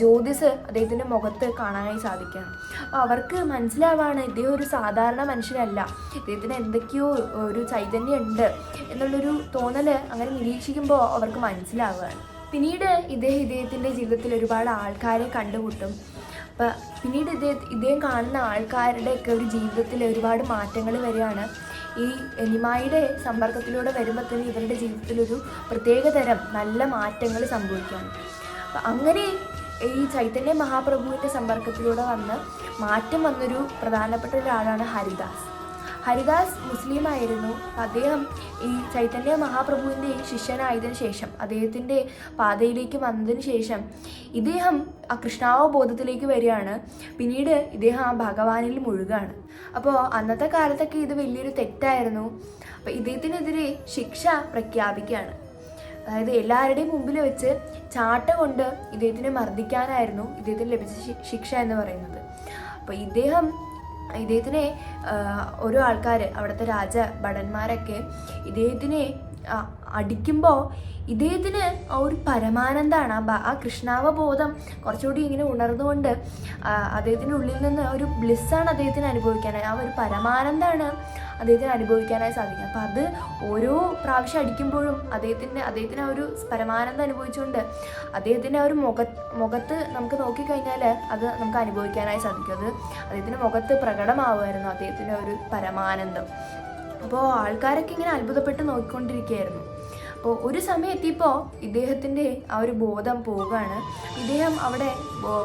ജ്യോതിസ് അദ്ദേഹത്തിന്റെ മുഖത്ത് കാണാനായി സാധിക്കുകയാണ്. അപ്പോൾ അവർക്ക് മനസ്സിലാവാണ് ഇദ്ദേഹം ഒരു സാധാരണ മനുഷ്യനല്ല. ഇദ്ദേഹത്തിന് എന്തൊക്കെയോ ഒരു ചൈതന്യം ഉണ്ട് എന്നുള്ളൊരു തോന്നൽ അങ്ങനെ നിരീക്ഷിക്കുമ്പോൾ അവർക്ക് മനസ്സിലാവുകയാണ്. പിന്നീട് ഇദ്ദേഹം ഇദ്ദേഹത്തിന്റെ ജീവിതത്തിൽ ഒരുപാട് ആൾക്കാരെ കണ്ടുമുട്ടും. അപ്പം പിന്നീട് ഇദ്ദേഹം ഇദ്ദേഹം കാണുന്ന ആൾക്കാരുടെയൊക്കെ ഒരു ജീവിതത്തിൽ ഒരുപാട് മാറ്റങ്ങൾ വരികയാണ്. ഈ എനിമായുടെ സമ്പർക്കത്തിലൂടെ വരുമ്പോഴത്തേനും ഇവരുടെ ജീവിതത്തിലൊരു പ്രത്യേകതരം നല്ല മാറ്റങ്ങൾ സംഭവിക്കുകയാണ്. അപ്പം അങ്ങനെ ഈ ചൈതന്യ മഹാപ്രഭുവിന്റെ സമ്പർക്കത്തിലൂടെ വന്ന് മാറ്റം വന്നൊരു പ്രധാനപ്പെട്ട ഒരാളാണ് ഹരിദാസ്. ഹരിദാസ് മുസ്ലിം ആയിരുന്നു അപ്പം അദ്ദേഹം ഈ ചൈതന്യ മഹാപ്രഭുവിന്റെ ശിഷ്യനായതിനു ശേഷം അദ്ദേഹത്തിന്റെ പാതയിലേക്ക് വന്നതിന് ശേഷം ഇദ്ദേഹം ആ കൃഷ്ണാവബോധത്തിലേക്ക് വരികയാണ്. പിന്നീട് ഇദ്ദേഹം ആ ഭഗവാനിൽ മുഴുകാണ്. അപ്പോൾ അന്നത്തെ കാലത്തൊക്കെ ഇത് വലിയൊരു തെറ്റായിരുന്നു. അപ്പോൾ ഇദ്ദേഹത്തിനെതിരെ ശിക്ഷ പ്രഖ്യാപിക്കുകയാണ്. അതായത് എല്ലാവരുടെയും മുമ്പിൽ വെച്ച് ചാട്ട കൊണ്ട് ഇദ്ദേഹത്തിനെ മർദ്ദിക്കാനായിരുന്നു ഇദ്ദേഹത്തിന് ലഭിച്ച ശിക്ഷ എന്ന് പറയുന്നത്. അപ്പോൾ ഇദ്ദേഹം ഇദ്ദേഹത്തിനെ ഓരോ ആൾക്കാർ അവിടുത്തെ രാജ ഭടന്മാരൊക്കെ ഇദ്ദേഹത്തിനെ അടിക്കുമ്പോൾ ഇദ്ദേഹത്തിന് ഒരു പരമാനന്ദമാണ് ആ കൃഷ്ണാവബോധം കുറച്ചുകൂടി ഇങ്ങനെ ഉണർന്നുകൊണ്ട് അദ്ദേഹത്തിന്റെ ഉള്ളിൽ നിന്ന് ഒരു ബ്ലിസ്സാണ് അദ്ദേഹത്തിന് അനുഭവിക്കാൻ. ആ ഒരു പരമാനന്ദമാണ് അദ്ദേഹത്തിന് അനുഭവിക്കാനായി സാധിക്കും. അപ്പോൾ അത് ഓരോ പ്രാവശ്യം അടിക്കുമ്പോഴും അദ്ദേഹത്തിന്റെ അദ്ദേഹത്തിന് ആ ഒരു പരമാനന്ദം അനുഭവിച്ചുകൊണ്ട് അദ്ദേഹത്തിന്റെ ആ ഒരു മുഖ മുഖത്ത് നമുക്ക് നോക്കിക്കഴിഞ്ഞാൽ അത് നമുക്ക് അനുഭവിക്കാനായി സാധിക്കും. അത് അദ്ദേഹത്തിന്റെ മുഖത്ത് പ്രകടമാവുമായിരുന്നു അദ്ദേഹത്തിന്റെ ഒരു പരമാനന്ദം. അപ്പോൾ ആൾക്കാരൊക്കെ ഇങ്ങനെ അത്ഭുതപ്പെട്ട് നോക്കിക്കൊണ്ടിരിക്കുകയായിരുന്നു. അപ്പോൾ ഒരു സമയം എത്തിയപ്പോൾ ഇദ്ദേഹത്തിന്റെ ആ ഒരു ബോധം പോവുകയാണ്. ഇദ്ദേഹം അവിടെ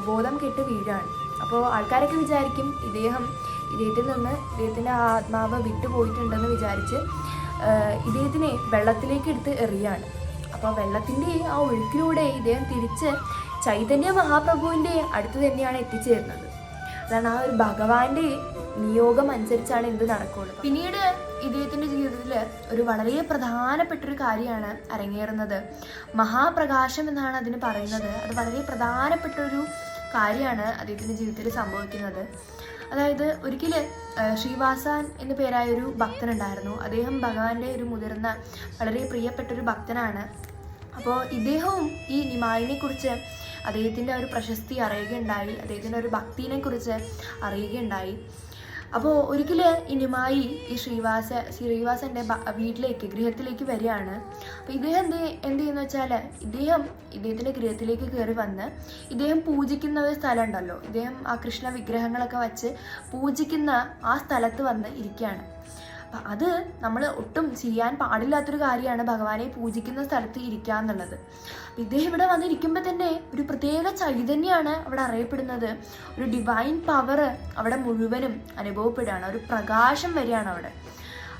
ബോധം കെട്ട് വീഴാണ്. അപ്പോൾ ആൾക്കാരൊക്കെ വിചാരിക്കും ഇദ്ദേഹം ഇദ്ദേഹത്തിൽ നിന്ന് ഇദ്ദേഹത്തിന്റെ ആത്മാവ് വിട്ടുപോയിട്ടുണ്ടെന്ന് വിചാരിച്ച് ഇദ്ദേഹത്തിനെ വെള്ളത്തിലേക്ക് എടുത്ത് എറിയാണ്. അപ്പോൾ വെള്ളത്തിന്റെ ആ ഒഴുക്കിലൂടെ ഇദ്ദേഹം തിരിച്ച് ചൈതന്യ മഹാപ്രഭുവിന്റെ അടുത്ത് തന്നെയാണ് എത്തിച്ചേരുന്നത്. അതാണ് ആ ഒരു ഭഗവാന്റെ നിയോഗം അനുസരിച്ചാണ് എന്ത് നടക്കുന്നത്. പിന്നീട് ഇദ്ദേഹത്തിന്റെ ജീവിതത്തിൽ ഒരു വളരെ പ്രധാനപ്പെട്ടൊരു കാര്യമാണ് അരങ്ങേറുന്നത്. മഹാപ്രകാശം എന്നാണ് അതിന് പറയുന്നത്. അത് വളരെ പ്രധാനപ്പെട്ട ഒരു കാര്യമാണ് അദ്ദേഹത്തിന്റെ ജീവിതത്തിൽ സംഭവിക്കുന്നത്. അതായത് ഒരിക്കൽ ശ്രീവാസാൻ എന്നു പേരായ ഒരു ഭക്തനുണ്ടായിരുന്നു. അദ്ദേഹം ഭഗവാന്റെ ഒരു മുതിർന്ന വളരെ പ്രിയപ്പെട്ട ഒരു ഭക്തനാണ്. അപ്പോൾ ഇദ്ദേഹവും ഈ നിമായിനെ കുറിച്ച് അദ്ദേഹത്തിന്റെ ഒരു പ്രശസ്തി അറിയുകയുണ്ടായി. അദ്ദേഹത്തിന്റെ ഒരു ഭക്തിനെ കുറിച്ച് അറിയുകയുണ്ടായി. അപ്പോൾ ഒരിക്കൽ ഇനിമായി ഈ ശ്രീവാസ ശ്രീവാസന്റെ വീട്ടിലേക്ക് ഗൃഹത്തിലേക്ക് വരികയാണ്. അപ്പോൾ ഇദ്ദേഹം എന്ത് എന്ത് ചെയ്യുന്ന വെച്ചാൽ ഇദ്ദേഹം ഇദ്ദേഹത്തിന്റെ ഗൃഹത്തിലേക്ക് കയറി വന്ന് ഇദ്ദേഹം പൂജിക്കുന്ന ഒരു സ്ഥലം ഉണ്ടല്ലോ. ഇദ്ദേഹം ആ കൃഷ്ണ വിഗ്രഹങ്ങളൊക്കെ വച്ച് പൂജിക്കുന്ന ആ സ്ഥലത്ത് വന്ന് ഇരിക്കുകയാണ്. അപ്പം അത് നമ്മൾ ഒട്ടും ചെയ്യാൻ പാടില്ലാത്തൊരു കാര്യമാണ് ഭഗവാനെ പൂജിക്കുന്ന സ്ഥലത്ത് ഇരിക്കുക എന്നുള്ളത്. അപ്പം ഇദ്ദേഹം ഇവിടെ വന്നിരിക്കുമ്പോൾ തന്നെ ഒരു പ്രത്യേക ചൈതന്യമാണ് അവിടെ അറിയപ്പെടുന്നത്. ഒരു ഡിവൈൻ പവർ അവിടെ മുഴുവനും അനുഭവപ്പെടുകയാണ്. ഒരു പ്രകാശം വരികയാണ് അവിടെ.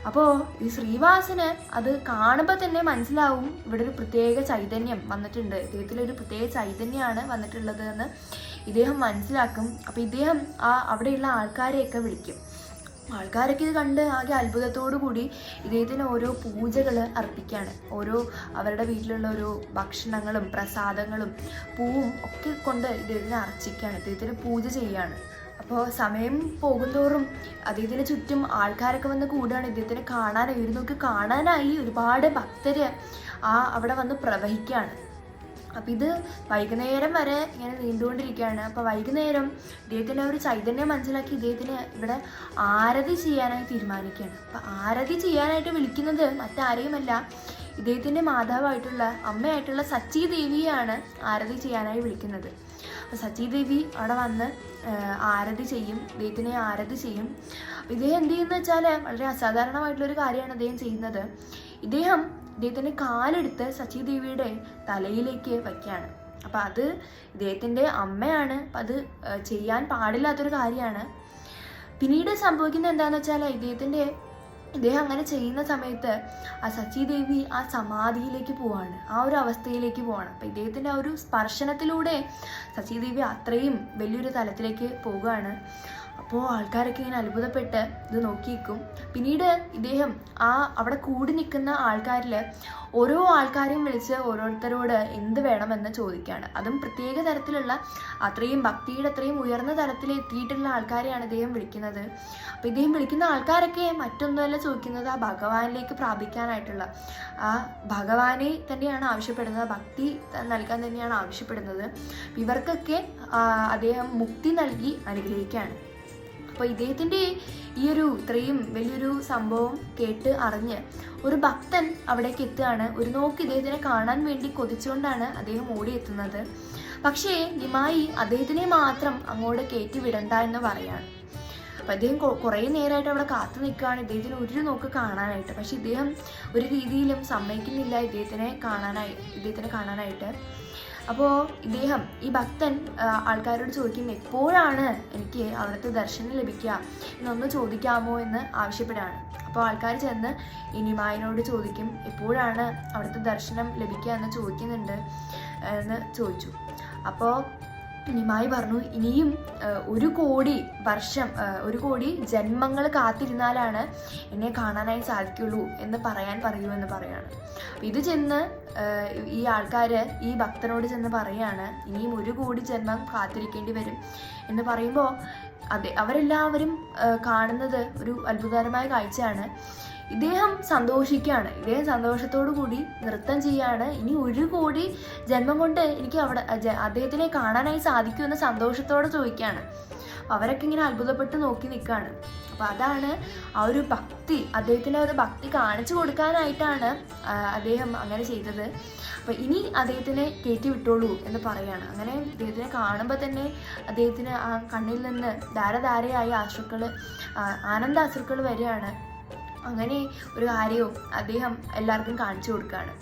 അപ്പോൾ ഈ ശ്രീവാസന് അത് കാണുമ്പോൾ തന്നെ മനസ്സിലാവും ഇവിടെ ഒരു പ്രത്യേക ചൈതന്യം വന്നിട്ടുണ്ട്. ഇദ്ദേഹത്തിലൊരു പ്രത്യേക ചൈതന്യമാണ് വന്നിട്ടുള്ളത് എന്ന് ഇദ്ദേഹം മനസ്സിലാക്കും. അപ്പോൾ ഇദ്ദേഹം ആ അവിടെയുള്ള ആൾക്കാരെയൊക്കെ വിളിക്കും. ആൾക്കാരൊക്കെ ഇത് കണ്ട് ആകെ അത്ഭുതത്തോടു കൂടി ഇദ്ദേഹത്തിന് ഓരോ പൂജകൾ അർപ്പിക്കുകയാണ് ഓരോ അവരുടെ വീട്ടിലുള്ള ഓരോ ഭക്ഷണങ്ങളും പ്രസാദങ്ങളും പൂവും ഒക്കെ കൊണ്ട് ഇദ്ദേഹത്തിനെ അർച്ചിക്കുകയാണ് ഇദ്ദേഹത്തിന് പൂജ ചെയ്യുകയാണ് അപ്പോൾ സമയം പോകുന്തോറും അദ്ദേഹത്തിന് ചുറ്റും ആൾക്കാരൊക്കെ വന്ന് കൂടുകയാണ് ഇദ്ദേഹത്തിനെ കാണാനായി ഒരു നോക്കി കാണാനായി ഒരുപാട് ഭക്തർ ആ അവിടെ വന്ന് പ്രവഹിക്കുകയാണ് അപ്പം ഇത് വൈകുന്നേരം വരെ ഇങ്ങനെ നീണ്ടുകൊണ്ടിരിക്കുകയാണ്. അപ്പോൾ വൈകുന്നേരം ഇദ്ദേഹത്തിന്റെ ഒരു ചൈതന്യം മനസ്സിലാക്കി ഇദ്ദേഹത്തിന് ഇവിടെ ആരതി ചെയ്യാനായി തീരുമാനിക്കുകയാണ്. അപ്പം ആരതി ചെയ്യാനായിട്ട് വിളിക്കുന്നത് മറ്റാരെയുമല്ല ഇദ്ദേഹത്തിന്റെ മാതാവായിട്ടുള്ള അമ്മയായിട്ടുള്ള സച്ചി ദേവിയെയാണ് ആരതി ചെയ്യാനായി വിളിക്കുന്നത്. അപ്പോൾ സച്ചി ദേവി അവിടെ വന്ന് ആരതി ചെയ്യും ഇദ്ദേഹത്തിനെ ആരതി ചെയ്യും. അപ്പോൾ ഇദ്ദേഹം എന്ത് ചെയ്യുന്നത് വെച്ചാൽ വളരെ അസാധാരണമായിട്ടുള്ളൊരു കാര്യമാണ് അദ്ദേഹം ചെയ്യുന്നത്. ഇദ്ദേഹം ഇദ്ദേഹത്തിന്റെ കാലെടുത്ത് സച്ചി ദേവിയുടെ തലയിലേക്ക് വയ്ക്കുകയാണ്. അപ്പം അത് ഇദ്ദേഹത്തിന്റെ അമ്മയാണ്. അത് ചെയ്യാൻ പാടില്ലാത്തൊരു കാര്യമാണ്. പിന്നീട് സംഭവിക്കുന്നത് എന്താണെന്ന് വെച്ചാൽ ഇദ്ദേഹത്തിന്റെ ഇദ്ദേഹം അങ്ങനെ ചെയ്യുന്ന സമയത്ത് ആ സച്ചി ദേവി ആ സമാധിയിലേക്ക് പോവാണ്. ആ ഒരു അവസ്ഥയിലേക്ക് പോവാണ്. അപ്പം ഇദ്ദേഹത്തിന്റെ ആ ഒരു സ്പർശനത്തിലൂടെ സച്ചി ദേവി അത്രയും വലിയൊരു തലത്തിലേക്ക് പോവുകയാണ്. അപ്പോൾ ആൾക്കാരൊക്കെ ഇങ്ങനെ അത്ഭുതപ്പെട്ട് ഇത് നോക്കി നിൽക്കും പിന്നീട് ഇദ്ദേഹം ആ അവിടെ കൂടി നിൽക്കുന്ന ആൾക്കാരിൽ ഓരോ ആൾക്കാരെയും വിളിച്ച് ഓരോരുത്തരോട് എന്ത് വേണമെന്ന് ചോദിക്കുകയാണ് അതും പ്രത്യേക തരത്തിലുള്ള അത്രയും ഭക്തിയുടെ അത്രയും ഉയർന്ന തലത്തിൽ എത്തിയിട്ടുള്ള ആൾക്കാരെയാണ് ഇദ്ദേഹം വിളിക്കുന്നത്. അപ്പോൾ ഇദ്ദേഹം വിളിക്കുന്ന ആൾക്കാരൊക്കെ മറ്റൊന്നുമല്ല ചോദിക്കുന്നത് ആ ഭഗവാനിലേക്ക് പ്രാപിക്കാനായിട്ടുള്ള. ആ ഭഗവാനെ തന്നെയാണ് ആവശ്യപ്പെടുന്നത് ഭക്തി നൽകാൻ തന്നെയാണ് ആവശ്യപ്പെടുന്നത്. ഇവർക്കൊക്കെ അദ്ദേഹം മുക്തി നൽകി അനുഗ്രഹിക്കുകയാണ്. അപ്പോൾ ഇദ്ദേഹത്തിന്റെ ഈ ഒരു ഇത്രയും വലിയൊരു സംഭവം കേട്ട് അറിഞ്ഞ് ഒരു ഭക്തൻ അവിടേക്ക് എത്തുകയാണ്. ഒരു നോക്ക് ഇദ്ദേഹത്തിനെ കാണാൻ വേണ്ടി കൊതിച്ചുകൊണ്ടാണ് അദ്ദേഹം ഓടിയെത്തുന്നത്. പക്ഷേ നിമായി അദ്ദേഹത്തിനെ മാത്രം അങ്ങോട്ട് കയറ്റി വിടണ്ട എന്ന് പറയാണ്. അപ്പം അദ്ദേഹം കുറേ നേരമായിട്ട് അവിടെ കാത്തു നിൽക്കുകയാണ്. ഇദ്ദേഹത്തിന് ഒരു നോക്ക് കാണാനായിട്ട്. പക്ഷെ ഇദ്ദേഹം ഒരു രീതിയിലും സമ്മതിക്കുന്നില്ല ഇദ്ദേഹത്തിനെ കാണാനായി ഇദ്ദേഹത്തിനെ കാണാനായിട്ട്. അപ്പോൾ ഇദ്ദേഹം ഈ ഭക്തൻ ആൾക്കാരോട് ചോദിക്കും എപ്പോഴാണ് എനിക്ക് അവിടുത്തെ ദർശനം ലഭിക്കുക? എന്നൊന്ന് ചോദിക്കാമോ എന്ന് ആവശ്യപ്പെടുകയാണ്. അപ്പോൾ ആൾക്കാർ ചെന്ന് ഇനിമായനോട് നിമായിനോട് ചോദിക്കും എപ്പോഴാണ് അവിടുത്തെ ദർശനം ലഭിക്കുക? എന്ന് ചോദിക്കുന്നുണ്ട് എന്ന് ചോദിച്ചു. അപ്പോൾ നിമായി പറഞ്ഞു ഇനിയും ഒരു കോടി വർഷം ഒരു കോടി ജന്മങ്ങൾ കാത്തിരുന്നാലാണ് എന്നെ കാണാനായി സാധിക്കുള്ളൂ എന്ന് പറയാൻ പറയൂ എന്ന് പറയാണ് ഇത് ചെന്ന് ഈ ആൾക്കാർ ഈ ഭക്തനോട് ചെന്ന് പറയാണ് ഇനിയും ഒരു കോടി ജന്മം കാത്തിരിക്കേണ്ടി വരും. എന്ന് പറയുമ്പോൾ അതെ അവരെല്ലാവരും കാണുന്നത് ഒരു അത്ഭുതകരമായ കാഴ്ചയാണ്. ഇദ്ദേഹം സന്തോഷിക്കുകയാണ്. ഇദ്ദേഹം സന്തോഷത്തോടു കൂടി നൃത്തം ചെയ്യാണ് ഇനി ഒരു കോടി ജന്മം കൊണ്ട് എനിക്ക് അവിടെ അദ്ദേഹത്തിനെ കാണാനായി സാധിക്കുമെന്ന് സന്തോഷത്തോടെ ചോദിക്കുകയാണ്. അവരൊക്കെ ഇങ്ങനെ അത്ഭുതപ്പെട്ട് നോക്കി നിൽക്കുകയാണ്. അപ്പോൾ അതാണ് ആ ഒരു ഭക്തി അദ്ദേഹത്തിന്റെ ഒരു ഭക്തി കാണിച്ചു കൊടുക്കാനായിട്ടാണ് അദ്ദേഹം അങ്ങനെ ചെയ്തത്. അപ്പോൾ ഇനി അദ്ദേഹത്തിനെ കയറ്റി വിട്ടോളൂ എന്ന് പറയാണ് അങ്ങനെ അദ്ദേഹത്തിനെ കാണുമ്പോൾ തന്നെ അദ്ദേഹത്തിന് ആ കണ്ണിൽ നിന്ന് ധാരധാരയായ അശ്രുക്കൾ ആനന്ദാശ്രുക്കൾ വരികയാണ്. അങ്ങനെ ഒരു കാര്യവും അദ്ദേഹം എല്ലാവർക്കും കാണിച്ചു കൊടുക്കുകയാണ്.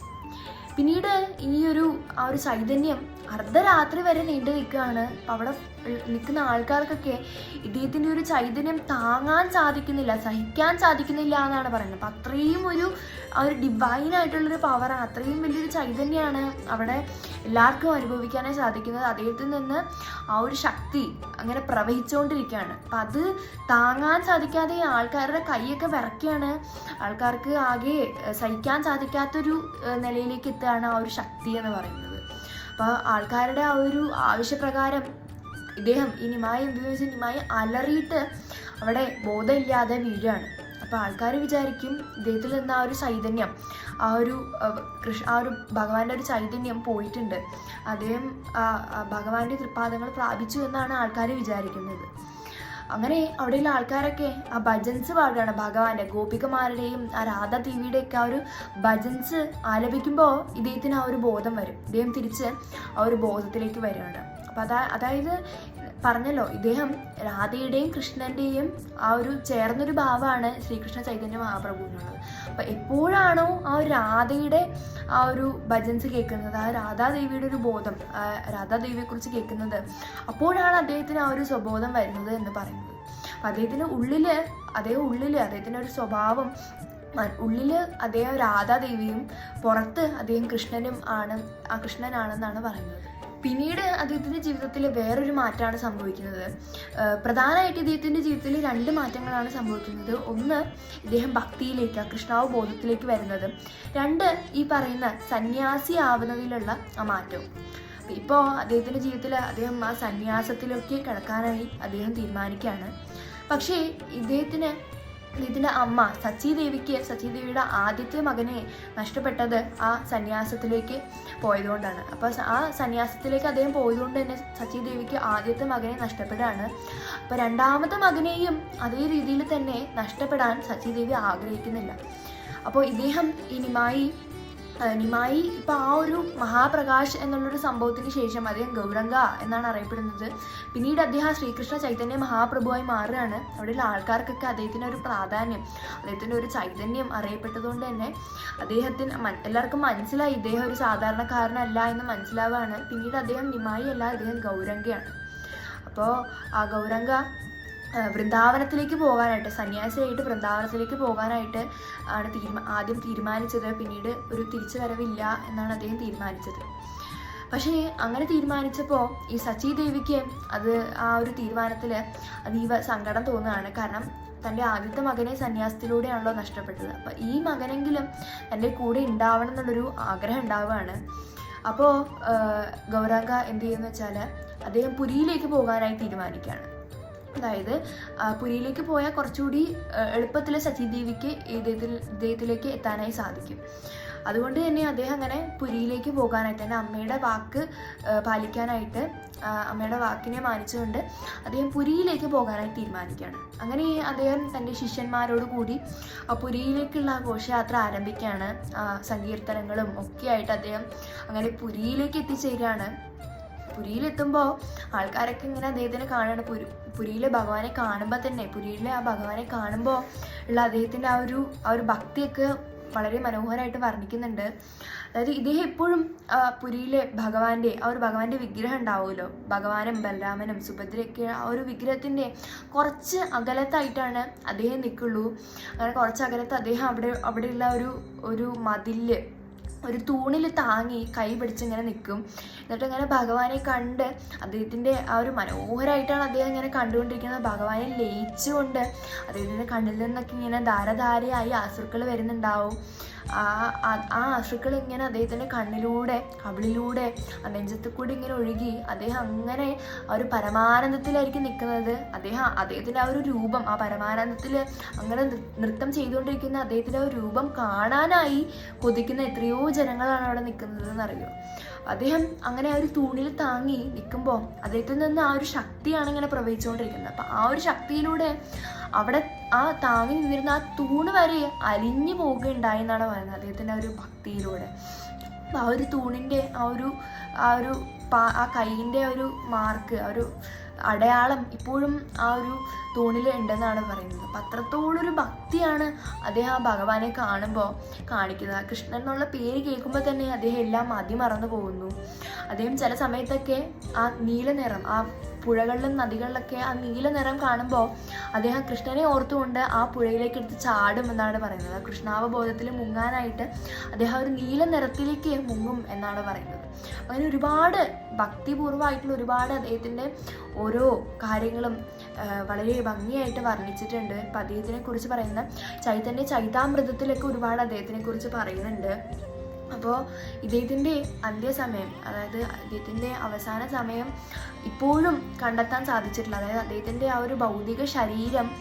പിന്നീട് ഈ ഒരു ആ ഒരു ചൈതന്യം അർദ്ധരാത്രി വരെ നീണ്ടു നിൽക്കുകയാണ്. അപ്പം അവിടെ നിൽക്കുന്ന ആൾക്കാർക്കൊക്കെ ഇദ്ദേഹത്തിന്റെ ഒരു ചൈതന്യം താങ്ങാൻ സാധിക്കുന്നില്ല സഹിക്കാൻ സാധിക്കുന്നില്ല എന്നാണ് പറയുന്നത്. അപ്പം അത്രയും ഒരു ആ ഒരു ഡിവൈൻ ആയിട്ടുള്ളൊരു പവറാണ് അത്രയും വലിയൊരു ചൈതന്യമാണ് അവിടെ എല്ലാവർക്കും അനുഭവിക്കാനായി സാധിക്കുന്നത്. അദ്ദേഹത്തിൽ നിന്ന് ആ ഒരു ശക്തി അങ്ങനെ പ്രവഹിച്ചുകൊണ്ടിരിക്കുകയാണ്. അപ്പം അത് താങ്ങാൻ സാധിക്കാതെ ആൾക്കാരുടെ കൈയൊക്കെ വിറക്കുകയാണ് ആൾക്കാർക്ക് ആകെ സഹിക്കാൻ സാധിക്കാത്തൊരു നിലയിലേക്ക് എത്തുകയാണ് ആ ഒരു ശക്തി എന്ന് പറയുന്നത്. അപ്പോൾ ആൾക്കാരുടെ ആ ഒരു ആവശ്യപ്രകാരം ഇദ്ദേഹം ഈ നിമായി എന്തെന്ന് വെച്ചാൽ അലറിയിട്ട് അവിടെ ബോധമില്ലാതെ വീഴുകയാണ്. അപ്പോൾ ആൾക്കാർ വിചാരിക്കും ഇദ്ദേഹത്തിൽ നിന്ന് ആ ഒരു ചൈതന്യം ആ ഒരു കൃഷ്ണ കൃഷ് ആ ഒരു ഭഗവാന്റെ ഒരു ചൈതന്യം പോയിട്ടുണ്ട്. അദ്ദേഹം ഭഗവാന്റെ തൃപ്പാദങ്ങൾ പ്രാപിച്ചു എന്നാണ് ആൾക്കാർ വിചാരിക്കുന്നത്. അങ്ങനെ അവിടെയുള്ള ആൾക്കാരൊക്കെ ആ ഭജൻസ് പാടുകയാണ്. ഭഗവാന്റെ ഗോപികമാരുടെയും ആ രാധ ദേവിയുടെയൊക്കെ ആ ഒരു ഭജൻസ് ആലപിക്കുമ്പോൾ ഇദ്ദേഹത്തിന് ആ ഒരു ബോധം വരും. ഇദ്ദേഹം തിരിച്ച് ആ ഒരു ബോധത്തിലേക്ക് വരികയാണ്. അപ്പം അതാ അതായത് പറഞ്ഞല്ലോ ഇദ്ദേഹം രാധയുടെയും കൃഷ്ണന്റെയും ആ ഒരു ചേർന്നൊരു ഭാവമാണ് ശ്രീകൃഷ്ണ ചൈതന്യ മഹാപ്രഭു എന്നുള്ളത് അപ്പം എപ്പോഴാണോ ആ ഒരു രാധയുടെ ആ ഒരു ഭജൻസ് കേൾക്കുന്നത് ആ രാധാദേവിയുടെ ഒരു ബോധം രാധാദേവിയെക്കുറിച്ച് കേൾക്കുന്നത് അപ്പോഴാണ് അദ്ദേഹത്തിന് ആ ഒരു സ്വബോധം വരുന്നത് എന്ന് പറയുന്നത്. അപ്പം അദ്ദേഹത്തിന് ഉള്ളിൽ അദ്ദേഹം ഉള്ളിൽ അദ്ദേഹത്തിന്റെ ഒരു സ്വഭാവം ഉള്ളിൽ അദ്ദേഹം രാധാദേവിയും പുറത്ത് അദ്ദേഹം കൃഷ്ണനും ആണ് ആ കൃഷ്ണനാണെന്നാണ് പറയുന്നത്. പിന്നീട് അദ്ദേഹത്തിന്റെ ജീവിതത്തിൽ വേറൊരു മാറ്റമാണ് സംഭവിക്കുന്നത്. പ്രധാനമായിട്ട് ഇദ്ദേഹത്തിന്റെ ജീവിതത്തിൽ രണ്ട് മാറ്റങ്ങളാണ് സംഭവിക്കുന്നത്. ഒന്ന് ഇദ്ദേഹം ഭക്തിയിലേക്ക് കൃഷ്ണാവ് ബോധത്തിലേക്ക് വരുന്നത്. രണ്ട് ഈ പറയുന്ന സന്യാസി ആവുന്നതിലുള്ള ആ മാറ്റവും. ഇപ്പോൾ അദ്ദേഹത്തിന്റെ ജീവിതത്തിൽ അദ്ദേഹം ആ സന്യാസത്തിലൊക്കെ കിടക്കാനായി അദ്ദേഹം തീരുമാനിക്കുകയാണ്. പക്ഷേ ഇദ്ദേഹത്തിന് ഇതിന്റെ അമ്മ സച്ചി ദേവിക്ക് സച്ചി ദേവിയുടെ ആദ്യത്തെ മകനെ നഷ്ടപ്പെട്ടത് ആ സന്യാസത്തിലേക്ക് പോയതുകൊണ്ടാണ്. അപ്പോൾ ആ സന്യാസത്തിലേക്ക് അദ്ദേഹം പോയതുകൊണ്ട് തന്നെ സച്ചി ദേവിക്ക് ആദ്യത്തെ മകനെ നഷ്ടപ്പെടുകയാണ് അപ്പോൾ രണ്ടാമത്തെ മകനെയും അതേ രീതിയിൽ തന്നെ നഷ്ടപ്പെടാൻ സച്ചി ദേവി ആഗ്രഹിക്കുന്നില്ല. അപ്പോൾ ഇദ്ദേഹം ഈ നിമായി ഇപ്പോൾ ആ ഒരു മഹാപ്രകാശ് എന്നുള്ളൊരു സംഭവത്തിന് ശേഷം അദ്ദേഹം ഗൗരംഗ എന്നാണ് അറിയപ്പെടുന്നത്. പിന്നീട് അദ്ദേഹം ശ്രീകൃഷ്ണ ചൈതന്യ മഹാപ്രഭുവായി മാറുകയാണ്. അവിടെയുള്ള ആൾക്കാർക്കൊക്കെ അദ്ദേഹത്തിന്റെ ഒരു പ്രാധാന്യം അദ്ദേഹത്തിന്റെ ഒരു ചൈതന്യം അറിയപ്പെട്ടതുകൊണ്ട് തന്നെ അദ്ദേഹത്തിന് എല്ലാവർക്കും മനസ്സിലായി ഇദ്ദേഹം ഒരു സാധാരണക്കാരനല്ല എന്ന് മനസ്സിലാവുകയാണ് പിന്നീട് അദ്ദേഹം നിമായി അല്ല അദ്ദേഹം ഗൗരംഗയാണ്. അപ്പോൾ ആ ഗൗരംഗ വൃന്ദാവനത്തിലേക്ക് പോകാനായിട്ട് സന്യാസിയായിട്ട് വൃന്ദാവനത്തിലേക്ക് പോകാനായിട്ട് ആണ് തീരുമാ ആദ്യം തീരുമാനിച്ചത്. പിന്നീട് ഒരു തിരിച്ചു വരവില്ല എന്നാണ് അദ്ദേഹം തീരുമാനിച്ചത്. പക്ഷേ അങ്ങനെ തീരുമാനിച്ചപ്പോൾ ഈ സച്ചി ദേവിക്ക് അത് ആ ഒരു തീരുമാനത്തിൽ അതീവ സങ്കടം തോന്നുകയാണ്. കാരണം തന്റെ ആദ്യത്തെ മകനെ സന്യാസത്തിലൂടെയാണല്ലോ നഷ്ടപ്പെട്ടത്. അപ്പം ഈ മകനെങ്കിലും എന്റെ കൂടെ ഉണ്ടാവണം എന്നുള്ളൊരു ആഗ്രഹം ഉണ്ടാവുകയാണ്. അപ്പോൾ ഗൗരാംഗ എന്ത് ചെയ്യുന്നു വെച്ചാൽ അദ്ദേഹം പുരിയിലേക്ക് പോകാനായി തീരുമാനിക്കുകയാണ്. അതായത് പുരിയിലേക്ക് പോയാൽ കുറച്ചുകൂടി എളുപ്പത്തിൽ സച്ചിദേവിക്ക് ഇദ്ദേഹത്തിൽ ഇദ്ദേഹത്തിലേക്ക് എത്താനായി സാധിക്കും. അതുകൊണ്ട് തന്നെ അദ്ദേഹം അങ്ങനെ പുരിയിലേക്ക് പോകാനായിട്ട് തന്നെ അമ്മയുടെ വാക്ക് പാലിക്കാനായിട്ട് അമ്മയുടെ വാക്കിനെ മാനിച്ചുകൊണ്ട് അദ്ദേഹം പുരിയിലേക്ക് പോകാനായി തീരുമാനിക്കുകയാണ്. അങ്ങനെ അദ്ദേഹം തന്റെ ശിഷ്യന്മാരോട് കൂടി ആ പുരിയിലേക്കുള്ള ഘോഷയാത്ര ആരംഭിക്കുകയാണ്. സങ്കീർത്തനങ്ങളും ഒക്കെ ആയിട്ട് അദ്ദേഹം അങ്ങനെ പുരിയിലേക്ക് എത്തിച്ചേരുകയാണ്. പുരിയിലെത്തുമ്പോൾ ആൾക്കാരൊക്കെ ഇങ്ങനെ അദ്ദേഹത്തിനെ കാണുകയാണ് പുരി പുരിയിലെ ഭഗവാനെ കാണുമ്പോൾ തന്നെ പുരിയിലെ ആ ഭഗവാനെ കാണുമ്പോൾ ഉള്ള അദ്ദേഹത്തിന്റെ ആ ഒരു ആ ഒരു ഭക്തിയൊക്കെ വളരെ മനോഹരമായിട്ട് വർണിക്കുന്നുണ്ട്. അതായത് ഇദ്ദേഹം എപ്പോഴും പുരിയിലെ ഭഗവാന്റെ ആ ഒരു ഭഗവാന്റെ വിഗ്രഹം ഉണ്ടാവുമല്ലോ. ഭഗവാനും ബലരാമനും സുഭദ്രയൊക്കെ ആ ഒരു വിഗ്രഹത്തിന്റെ കുറച്ച് അകലത്തായിട്ടാണ് അദ്ദേഹം നിൽക്കുള്ളൂ. അങ്ങനെ കുറച്ച് അകലത്ത് അദ്ദേഹം അവിടെ അവിടെയുള്ള ഒരു ഒരു മതിൽ ഒരു തൂണിൽ താങ്ങി കൈ പിടിച്ച് ഇങ്ങനെ നിൽക്കും എന്നിട്ട് ഇങ്ങനെ ഭഗവാനെ കണ്ട് അദ്ദേഹത്തിന്റെ ആ ഒരു മനോഹരമായിട്ടാണ് അദ്ദേഹം ഇങ്ങനെ കണ്ടുകൊണ്ടിരിക്കുന്നത്. ഭഗവാനെ ലയിച്ചുകൊണ്ട് അദ്ദേഹത്തിന്റെ കണ്ണിൽ നിന്നൊക്കെ ഇങ്ങനെ ധാരധാരയായി ആസുക്കൾ വരുന്നുണ്ടാവും. ആ ആ- അശ്രുക്കൾ ഇങ്ങനെ അദ്ദേഹത്തിന്റെ കണ്ണിലൂടെ കവിളിലൂടെ നെഞ്ചത്ത് കൂടി ഇങ്ങനെ ഒഴുകി അദ്ദേഹം അങ്ങനെ ആ ഒരു പരമാനന്ദത്തിലായിരിക്കും നിൽക്കുന്നത്. അദ്ദേഹം അദ്ദേഹത്തിന്റെ ആ ഒരു രൂപം ആ പരമാനന്ദത്തിൽ അങ്ങനെ നൃത്തം ചെയ്തുകൊണ്ടിരിക്കുന്ന അദ്ദേഹത്തിന്റെ ആ ഒരു രൂപം കാണാനായി കൊതിക്കുന്ന എത്രയോ ജനങ്ങളാണ് അവിടെ നിൽക്കുന്നതെന്ന് അറിയുമോ അദ്ദേഹം അങ്ങനെ ആ ഒരു തൂണിൽ താങ്ങി നിൽക്കുമ്പോൾ അദ്ദേഹത്തിൽ നിന്ന് ആ ഒരു ശക്തിയാണ് ഇങ്ങനെ പ്രവഹിച്ചുകൊണ്ടിരിക്കുന്നത്. അപ്പം ആ ഒരു ശക്തിയിലൂടെ അവിടെ ആ താങ്ങി നിന്നിരുന്ന ആ തൂണ് വരെ അലിഞ്ഞു പോകുകയുണ്ടായി എന്നാണ് പറയുന്നത്. അദ്ദേഹത്തിന്റെ ഒരു ഭക്തിയിലൂടെ. ആ ഒരു തൂണിന്റെ ആ ഒരു ആ ഒരു പാ ആ കൈയിന്റെ ഒരു മാർക്ക് ആ ഒരു അടയാളം ഇപ്പോഴും ആ ഒരു തൂണിൽ ഉണ്ടെന്നാണ് പറയുന്നത്. അപ്പം ഒരു ഭക്തിയാണ് അദ്ദേഹം ആ ഭഗവാനെ കാണുമ്പോൾ കാണിക്കുന്നത്. കൃഷ്ണൻ എന്നുള്ള പേര് കേൾക്കുമ്പോൾ തന്നെ അദ്ദേഹം എല്ലാം മതി മറന്നു പോകുന്നു. അദ്ദേഹം ചില സമയത്തൊക്കെ ആ നീല നിറം ആ പുഴകളിലും നദികളിലൊക്കെ ആ നീല നിറം കാണുമ്പോൾ അദ്ദേഹം കൃഷ്ണനെ ഓർത്തുകൊണ്ട് ആ പുഴയിലേക്ക് എടുത്ത് ചാടും എന്നാണ് പറയുന്നത്. കൃഷ്ണാവബോധത്തിൽ മുങ്ങാനായിട്ട് അദ്ദേഹം ഒരു നീല നിറത്തിലേക്ക് മുങ്ങും എന്നാണ് പറയുന്നത്. അങ്ങനെ ഒരുപാട് ഭക്തിപൂർവമായിട്ടുള്ള ഒരുപാട് അദ്ദേഹത്തിന്റെ ഓരോ കാര്യങ്ങളും വളരെ ഭംഗിയായിട്ട് വർണിച്ചിട്ടുണ്ട്. അപ്പം അദ്ദേഹത്തിനെ കുറിച്ച് പറയുന്ന ചൈതന്യ ചൈതാമൃതത്തിലൊക്കെ ഒരുപാട് അദ്ദേഹത്തിനെ കുറിച്ച് പറയുന്നുണ്ട്. അപ്പോൾ ഇദ്ദേഹത്തിന്റെ അന്ത്യസമയം അതായത് ഇദ്ദേഹത്തിന്റെ അവസാന സമയം ഇപ്പോഴും കണ്ടെത്താൻ സാധിച്ചിട്ടില്ല. അതായത് അദ്ദേഹത്തിന്റെ ആ ഒരു ഭൗതിക ശരീരം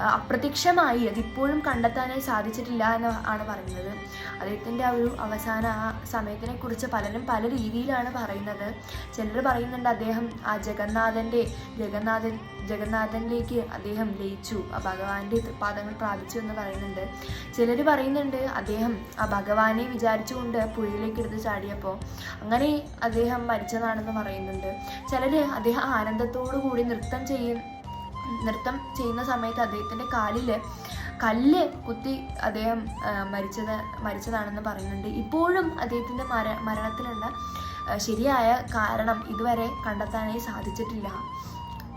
അപ്രത്യക്ഷമായി അതിപ്പോഴും കണ്ടെത്താനായി സാധിച്ചിട്ടില്ല എന്ന് ആണ് പറയുന്നത്. അദ്ദേഹത്തിന്റെ ആ ഒരു അവസാന ആ സമയത്തിനെ കുറിച്ച് പലരും പല രീതിയിലാണ് പറയുന്നത്. ചിലർ പറയുന്നുണ്ട് അദ്ദേഹം ആ ജഗന്നാഥന്റെ ജഗന്നാഥൻ ജഗന്നാഥനിലേക്ക് അദ്ദേഹം ലയിച്ചു ആ ഭഗവാന്റെ പാദങ്ങൾ പ്രാപിച്ചു എന്ന് പറയുന്നുണ്ട്. ചിലർ പറയുന്നുണ്ട് അദ്ദേഹം ആ ഭഗവാനെ വിചാരിച്ചുകൊണ്ട് പുഴയിലേക്ക് എടുത്ത് ചാടിയപ്പോൾ അങ്ങനെ അദ്ദേഹം മരിച്ചതാണെന്ന് പറയുന്നുണ്ട്. ചിലർ അദ്ദേഹം ആനന്ദത്തോടു കൂടി നൃത്തം ചെയ്യും നൃത്തം ചെയ്യുന്ന സമയത്ത് അദ്ദേഹത്തിന്റെ കാലിൽ കല്ല് കുത്തി അദ്ദേഹം മരിച്ചത് മരിച്ചതാണെന്ന് പറയുന്നുണ്ട്. ഇപ്പോഴും അദ്ദേഹത്തിന്റെ മര മരണത്തിനുള്ള ശരിയായ കാരണം ഇതുവരെ കണ്ടെത്താനായി സാധിച്ചിട്ടില്ല.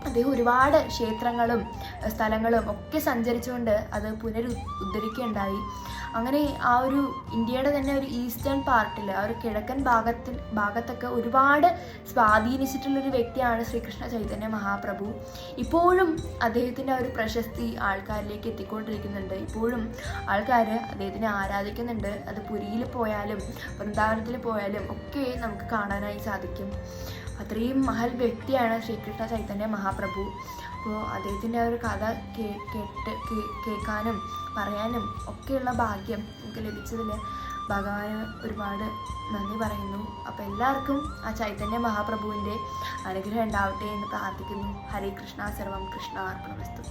അദ്ദേഹം ഒരുപാട് ക്ഷേത്രങ്ങളും സ്ഥലങ്ങളും ഒക്കെ സഞ്ചരിച്ചുകൊണ്ട് അത് പുനരു ഉദ്ധരിക്കുകയുണ്ടായി അങ്ങനെ ആ ഒരു ഇന്ത്യയുടെ തന്നെ ഒരു ഈസ്റ്റേൺ പാർട്ടിൽ ആ ഒരു കിഴക്കൻ ഭാഗത്തിൽ ഭാഗത്തൊക്കെ ഒരുപാട് സ്വാധീനിച്ചിട്ടുള്ളൊരു വ്യക്തിയാണ് ശ്രീകൃഷ്ണ ചൈതന്യ മഹാപ്രഭു. ഇപ്പോഴും അദ്ദേഹത്തിന്റെ ഒരു പ്രശസ്തി ആൾക്കാരിലേക്ക് എത്തിക്കൊണ്ടിരിക്കുന്നുണ്ട്. ഇപ്പോഴും ആൾക്കാർ അദ്ദേഹത്തിനെ ആരാധിക്കുന്നുണ്ട്. അത് പുരിയിൽ പോയാലും വൃന്ദാവനത്തിൽ പോയാലും ഒക്കെ നമുക്ക് കാണാനായി സാധിക്കും. അത്രയും മഹൽ വ്യക്തിയാണ് ശ്രീകൃഷ്ണ ചൈതന്യ മഹാപ്രഭു. അപ്പോൾ അദ്ദേഹത്തിന്റെ ആ ഒരു കഥ കേ കേട്ട് കേൾക്കാനും പറയാനും ഒക്കെയുള്ള ഭാഗ്യം എനിക്ക് ലഭിച്ചതിൽ ഭഗവാന് ഒരുപാട് നന്ദി പറയുന്നു. അപ്പോൾ എല്ലാവർക്കും ആ ചൈതന്യ മഹാപ്രഭുവിന്റെ അനുഗ്രഹം ഉണ്ടാവട്ടെ എന്ന് പ്രാർത്ഥിക്കുന്നു. ഹരേ കൃഷ്ണ സർവം കൃഷ്ണ അർപ്പണമസ്തു